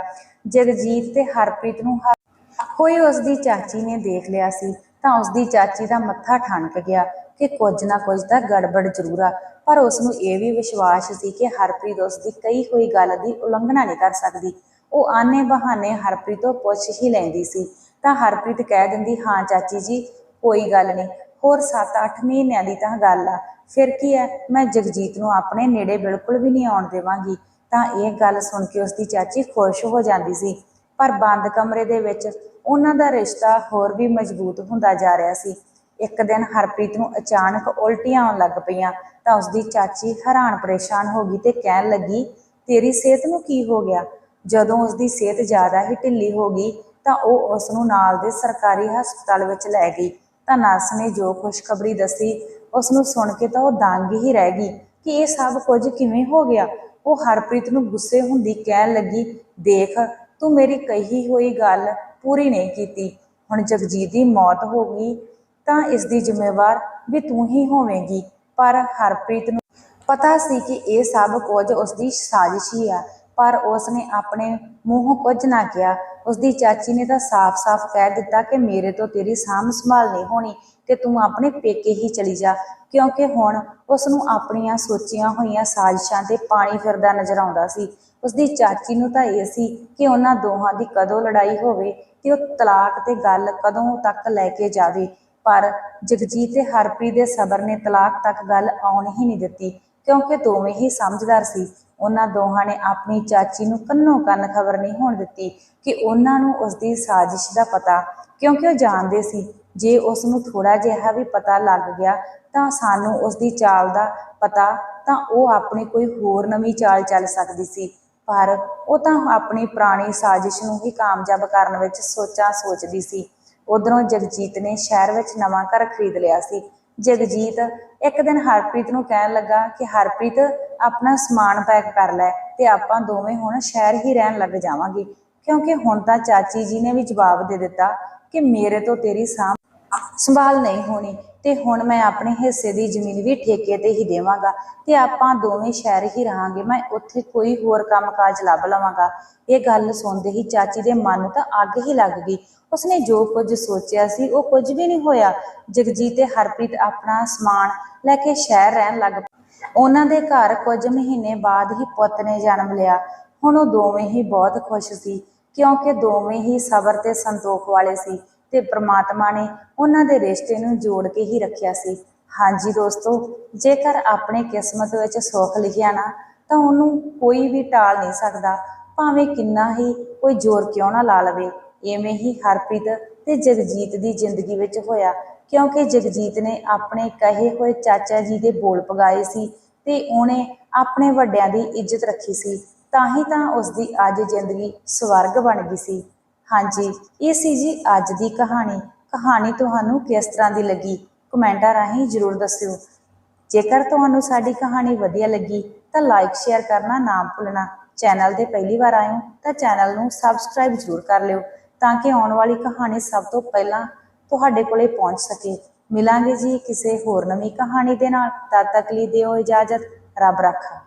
ਜਗਜੀਤ ਤੇ ਹਰਪ੍ਰੀਤ ਨੂੰ ਕੋਈ ਉਸਦੀ ਚਾਚੀ ਨੇ ਦੇਖ ਲਿਆ ਸੀ, ਤਾਂ ਉਸਦੀ ਚਾਚੀ ਦਾ ਮੱਥਾ ਠਣਕ ਗਿਆ ਕਿ ਕੁਝ ਨਾ ਕੁਝ ਤਾਂ ਗੜਬੜ ਜ਼ਰੂਰ ਆ। ਪਰ ਉਸ ਨੂੰ ਇਹ ਵੀ ਵਿਸ਼ਵਾਸ ਸੀ ਕਿ ਹਰਪ੍ਰੀਤ ਉਸ ਦੀ ਕਹੀ ਹੋਈ ਗੱਲ ਦੀ ਉਲੰਘਣਾ ਨਹੀਂ ਕਰ ਸਕਦੀ। ਉਹ ਆਨੇ ਬਹਾਨੇ ਹਰਪ੍ਰੀਤ ਤੋਂ ਪੁੱਛ ਹੀ ਲੈਂਦੀ ਸੀ। ਤਾਂ ਹਰਪ੍ਰੀਤ ਕਹਿ ਦਿੰਦੀ, ਹਾਂ ਚਾਚੀ ਜੀ, ਕੋਈ ਗੱਲ ਨਹੀਂ। ਹੋਰ 7-8 ਮਹੀਨਿਆਂ ਦੀ ਤਾਂ ਗੱਲ ਆ। ਫਿਰ ਕੀ ਹੈ ਮੈਂ ਜਗਜੀਤ ਨੂੰ ਆਪਣੇ ਨੇੜੇ ਬਿਲਕੁਲ ਵੀ ਨਹੀਂ ਆਉਣ ਦੇਵਾਂਗੀ। ਤਾਂ ਇਹ ਗੱਲ ਸੁਣ ਕੇ ਉਸਦੀ ਚਾਚੀ ਖੁਸ਼ ਹੋ ਜਾਂਦੀ ਸੀ। ਪਰ ਬੰਦ ਕਮਰੇ ਦੇ ਵਿੱਚ ਉਹਨਾਂ ਦਾ ਰਿਸ਼ਤਾ ਹੋਰ ਵੀ ਮਜ਼ਬੂਤ ਹੁੰਦਾ ਜਾ ਰਿਹਾ ਸੀ। ਇੱਕ ਦਿਨ ਹਰਪ੍ਰੀਤ ਨੂੰ ਅਚਾਨਕ ਉਲਟੀਆਂ ਆਉਣ ਲੱਗ ਪਈਆਂ। ਤਾਂ ਉਸਦੀ ਚਾਚੀ ਹੈਰਾਨ ਪਰੇਸ਼ਾਨ ਹੋ ਗਈ ਤੇ ਕਹਿਣ ਲੱਗੀ, ਤੇਰੀ ਸਿਹਤ ਨੂੰ ਕੀ ਹੋ ਗਿਆ? ਜਦੋਂ ਉਸਦੀ ਸਿਹਤ ਜ਼ਿਆਦਾ ਹੀ ਢਿੱਲੀ ਹੋ ਗਈ, ਤਾਂ ਉਹ ਉਸ ਨੂੰ ਨਾਲ ਦੇ ਸਰਕਾਰੀ ਹਸਪਤਾਲ ਵਿੱਚ ਲੈ ਗਈ। ਤਾਂ ਨਰਸ ਨੇ ਜੋ ਖੁਸ਼ਖਬਰੀ ਦੱਸੀ ਉਸ ਨੂੰ ਸੁਣ ਕੇ ਤਾਂ ਉਹ ਦੰਗ ਹੀ ਰਹਿ ਗਈ ਕਿ ਇਹ ਸਭ ਕੁਝ ਕਿਵੇਂ ਹੋ ਗਿਆ। ਉਹ ਹਰਪ੍ਰੀਤ ਨੂੰ ਗੁੱਸੇ ਹੁੰਦੀ ਕਹਿਣ ਲੱਗੀ, ਦੇਖ, ਤੂੰ ਮੇਰੀ ਕਹੀ ਹੋਈ ਗੱਲ ਪੂਰੀ ਨਹੀਂ ਕੀਤੀ। ਹੁਣ ਜਗਜੀਤ ਦੀ ਮੌਤ ਹੋ ਗਈ ਤਾਂ ਇਸ ਦੀ ਜ਼ਿੰਮੇਵਾਰ ਵੀ ਤੂੰ ਹੀ ਹੋਵੇਂਗੀ। ਪਰ ਹਰਪ੍ਰੀਤ ਨੂੰ ਪਤਾ ਸੀ ਕਿ ਇਹ ਸਭ ਕੁਝ ਉਸ ਦੀ ਸਾਜ਼ਿਸ਼ ਹੀ ਆ, ਪਰ ਉਸ ਨੇ ਆਪਣੇ ਮੂੰਹੋਂ ਕੁਝ ਨਾ ਕਿਹਾ। ਉਸਦੀ ਚਾਚੀ ਨੇ ਤਾਂ ਸਾਫ਼-ਸਾਫ਼ ਕਹਿ ਦਿੱਤਾ ਕਿ ਮੇਰੇ ਤੋਂ ਤੇਰੀ ਸਾਂਭ ਸੰਭਾਲ ਨਹੀਂ ਹੋਣੀ ਤੇ ਤੂੰ ਆਪਣੇ ਪੇਕੇ ਹੀ ਚਲੀ ਜਾ, ਕਿਉਂਕਿ ਹੁਣ ਉਸ ਨੂੰ ਆਪਣੀਆਂ ਸੋਚੀਆਂ ਹੋਈਆਂ ਸਾਜ਼ਿਸ਼ਾਂ ਤੇ ਪਾਣੀ ਫਿਰਦਾ ਨਜ਼ਰ ਆਉਂਦਾ ਸੀ। ਉਸਦੀ ਚਾਚੀ ਨੂੰ ਤਾਂ ਇਹ ਸੀ ਕਿ ਉਹਨਾਂ ਦੋਹਾਂ ਦੀ ਕਦੋਂ ਲੜਾਈ ਹੋਵੇ ਤੇ ਉਹ ਤਲਾਕ ਤੇ ਗੱਲ ਕਦੋਂ ਤੱਕ ਲੈ ਕੇ ਜਾਵੇ, ਪਰ ਜਗਜੀਤ ਤੇ ਹਰਪ੍ਰੀਤ ਦੇ ਸਬਰ ਨੇ ਤਲਾਕ ਤੱਕ ਗੱਲ ਆਉਣ ਹੀ ਨਹੀਂ ਦਿੱਤੀ, ਕਿਉਂਕਿ ਦੋਵੇਂ ਹੀ ਸਮਝਦਾਰ ਸੀ। ਉਹਨਾਂ ਦੋਹਾਂ ਨੇ ਆਪਣੀ ਚਾਚੀ ਨੂੰ ਕੰਨੋ ਕੰਨ ਖਬਰ ਨਹੀਂ ਹੋਣ ਦਿੱਤੀ ਕਿ ਉਹਨਾਂ ਨੂੰ ਉਸ ਦੀ ਸਾਜ਼ਿਸ਼ ਦਾ ਪਤਾ, ਕਿਉਂਕਿ ਉਹ ਜਾਣਦੇ ਸੀ, ਜੇ ਉਸ ਨੂੰ ਥੋੜਾ ਜਿਹਾ ਵੀ ਪਤਾ ਲੱਗ ਗਿਆ ਤਾਂ ਸਾਨੂੰ ਉਸ ਦੀ ਚਾਲ ਦਾ ਪਤਾ, ਤਾਂ ਉਹ ਆਪਣੀ ਕੋਈ ਹੋਰ ਨਵੀਂ ਚਾਲ ਚੱਲ ਸਕਦੀ ਸੀ। ਪਰ ਉਹ ਤਾਂ ਆਪਣੀ ਪੁਰਾਣੀ ਸਾਜ਼ਿਸ਼ ਨੂੰ ਹੀ ਕਾਮਯਾਬ ਕਰਨ ਵਿੱਚ ਸੋਚਾਂ ਸੋਚਦੀ ਸੀ। ਉਧਰੋਂ ਜਗਜੀਤ ਨੇ ਸ਼ਹਿਰ ਵਿੱਚ ਨਵਾਂ ਘਰ ਖਰੀਦ ਲਿਆ ਸੀ। ਜਗਜੀਤ ਇੱਕ ਦਿਨ ਹਰਪ੍ਰੀਤ ਨੂੰ ਕਹਿਣ ਲੱਗਾ ਕਿ, ਹਰਪ੍ਰੀਤ ਆਪਣਾ ਸਮਾਨ ਪੈਕ ਕਰ ਲੈ ਤੇ ਆਪਾਂ ਦੋਵੇਂ ਹੁਣ ਸ਼ਹਿਰ ਹੀ ਰਹਿਣ ਲੱਗ ਜਾਵਾਂਗੇ। ਕਿਉਂਕਿ ਹੁਣ ਤਾਂ ਚਾਚੀ ਜੀ ਨੇ ਵੀ ਜਵਾਬ ਦੇ ਦਿੱਤਾ ਕਿ ਮੇਰੇ ਤੋਂ ਤੇਰੀ ਸਾਂਭ ਸੰਭਾਲ ਨਹੀਂ ਹੋਣੀ ਤੇ ਹੁਣ ਮੈਂ ਆਪਣੇ ਹਿੱਸੇ ਦੀ ਜ਼ਮੀਨ ਵੀ ਠੇਕੇ ਤੇ ਹੀ ਦੇਵਾਂਗਾ ਤੇ ਆਪਾਂ ਦੋਵੇਂ ਸ਼ਹਿਰ ਹੀ ਰਹਾਂਗੇ। ਮੈਂ ਉੱਥੇ ਕੋਈ ਹੋਰ ਕੰਮਕਾਜ ਲੱਭ ਲਵਾਂਗਾ। ਇਹ ਗੱਲ ਸੁਣਦੇ ਹੀ ਚਾਚੀ ਦੇ ਮਨ ਤਾਂ ਅੱਗ ਹੀ ਲੱਗ ਗਈ। ਉਸਨੇ ਜੋ ਕੁਝ ਸੋਚਿਆ ਸੀ ਉਹ ਕੁਝ ਵੀ ਨਹੀਂ ਹੋਇਆ। ਜਗਜੀਤ ਤੇ ਹਰਪ੍ਰੀਤ ਆਪਣਾ ਸਮਾਨ ਲੈ ਕੇ ਸ਼ਹਿਰ ਰਹਿਣ ਲੱਗ ਉਹਨਾਂ ਦੇ ਘਰ ਕੁਝ ਮਹੀਨੇ ਬਾਅਦ ਹੀ ਪੁੱਤ ਨੇ ਜਨਮ ਲਿਆ। ਹੁਣ ਉਹ ਦੋਵੇਂ ਹੀ ਬਹੁਤ ਖੁਸ਼ ਸੀ, ਕਿਉਂਕਿ ਦੋਵੇਂ ਹੀ ਸਬਰ ਤੇ ਸੰਤੋਖ ਵਾਲੇ ਸੀ ਤੇ ਪ੍ਰਮਾਤਮਾ ਨੇ ਉਹਨਾਂ ਦੇ ਰਿਸ਼ਤੇ ਨੂੰ ਜੋੜ ਕੇ ਹੀ ਰੱਖਿਆ ਸੀ। ਹਾਂਜੀ ਦੋਸਤੋ, ਜੇਕਰ ਆਪਣੇ ਕਿਸਮਤ ਵਿੱਚ ਸੁੱਖ ਲਿਖਿਆ ਨਾ, ਤਾਂ ਉਹਨੂੰ ਕੋਈ ਵੀ ਟਾਲ ਨਹੀਂ ਸਕਦਾ, ਭਾਵੇਂ ਕਿੰਨਾ ਹੀ ਕੋਈ ਜ਼ੋਰ ਕਿਉਂ ਨਾ ਲਾ ਲਵੇ। ਐਵੇਂ ਹੀ ਹਰਪ੍ਰੀਤ ਤੇ ਜਗਜੀਤ ਦੀ ਜ਼ਿੰਦਗੀ ਵਿੱਚ ਹੋਇਆ ਕਿਉਂਕਿ ਜਗਜੀਤ ਨੇ ਆਪਣੇ ਕਹੇ ਹੋਏ ਚਾਚਾ ਜੀ ਦੇ ਬੋਲ ਪਗਾਏ ਸੀ ਤੇ ਉਹਨੇ ਆਪਣੇ ਵੱਡਿਆਂ ਦੀ ਇੱਜ਼ਤ ਰੱਖੀ ਸੀ, ਤਾਂ ਹੀ ਤਾਂ ਉਸ ਦੀ ਅੱਜ ਜ਼ਿੰਦਗੀ ਸਵਰਗ ਬਣ ਗਈ ਸੀ। ਹਾਂਜੀ, ਇਹ ਸੀ ਜੀ ਅੱਜ ਦੀ ਕਹਾਣੀ। ਕਹਾਣੀ ਤੁਹਾਨੂੰ ਕਿਸ ਤਰ੍ਹਾਂ ਦੀ ਲੱਗੀ? ਕਮੈਂਟਾਂ ਰਾਹੀਂ ਜਰੂਰ ਦੱਸਿਓ। ਜੇਕਰ ਤੁਹਾਨੂੰ ਸਾਡੀ ਕਹਾਣੀ ਵਧੀਆ ਲੱਗੀ, ਤਾਂ ਲਾਈਕ, ਸ਼ੇਅਰ ਕਰਨਾ ਨਾ ਭੁੱਲਣਾ। ਚੈਨਲ ਤੇ ਪਹਿਲੀ ਵਾਰ ਆਏ ਤਾਂ ਚੈਨਲ ਨੂੰ ਸਬਸਕ੍ਰਾਈਬ ਜ਼ਰੂਰ ਕਰ ਲਿਓ, ਤਾਂ ਕਿ ਆਉਣ ਵਾਲੀ ਕਹਾਣੀ ਸਭ ਤੋਂ ਪਹਿਲਾਂ ਤੁਹਾਡੇ ਕੋਲੇ ਪਹੁੰਚ ਸਕੇ। ਮਿਲਾਂਗੇ ਜੀ ਕਿਸੇ ਹੋਰ ਨਵੀਂ ਕਹਾਣੀ ਦੇ ਨਾਲ। ਤਦ ਤੱਕ ਲਈ ਦਿਓ ਇਜਾਜ਼ਤ। ਰੱਬ ਰੱਖਾ।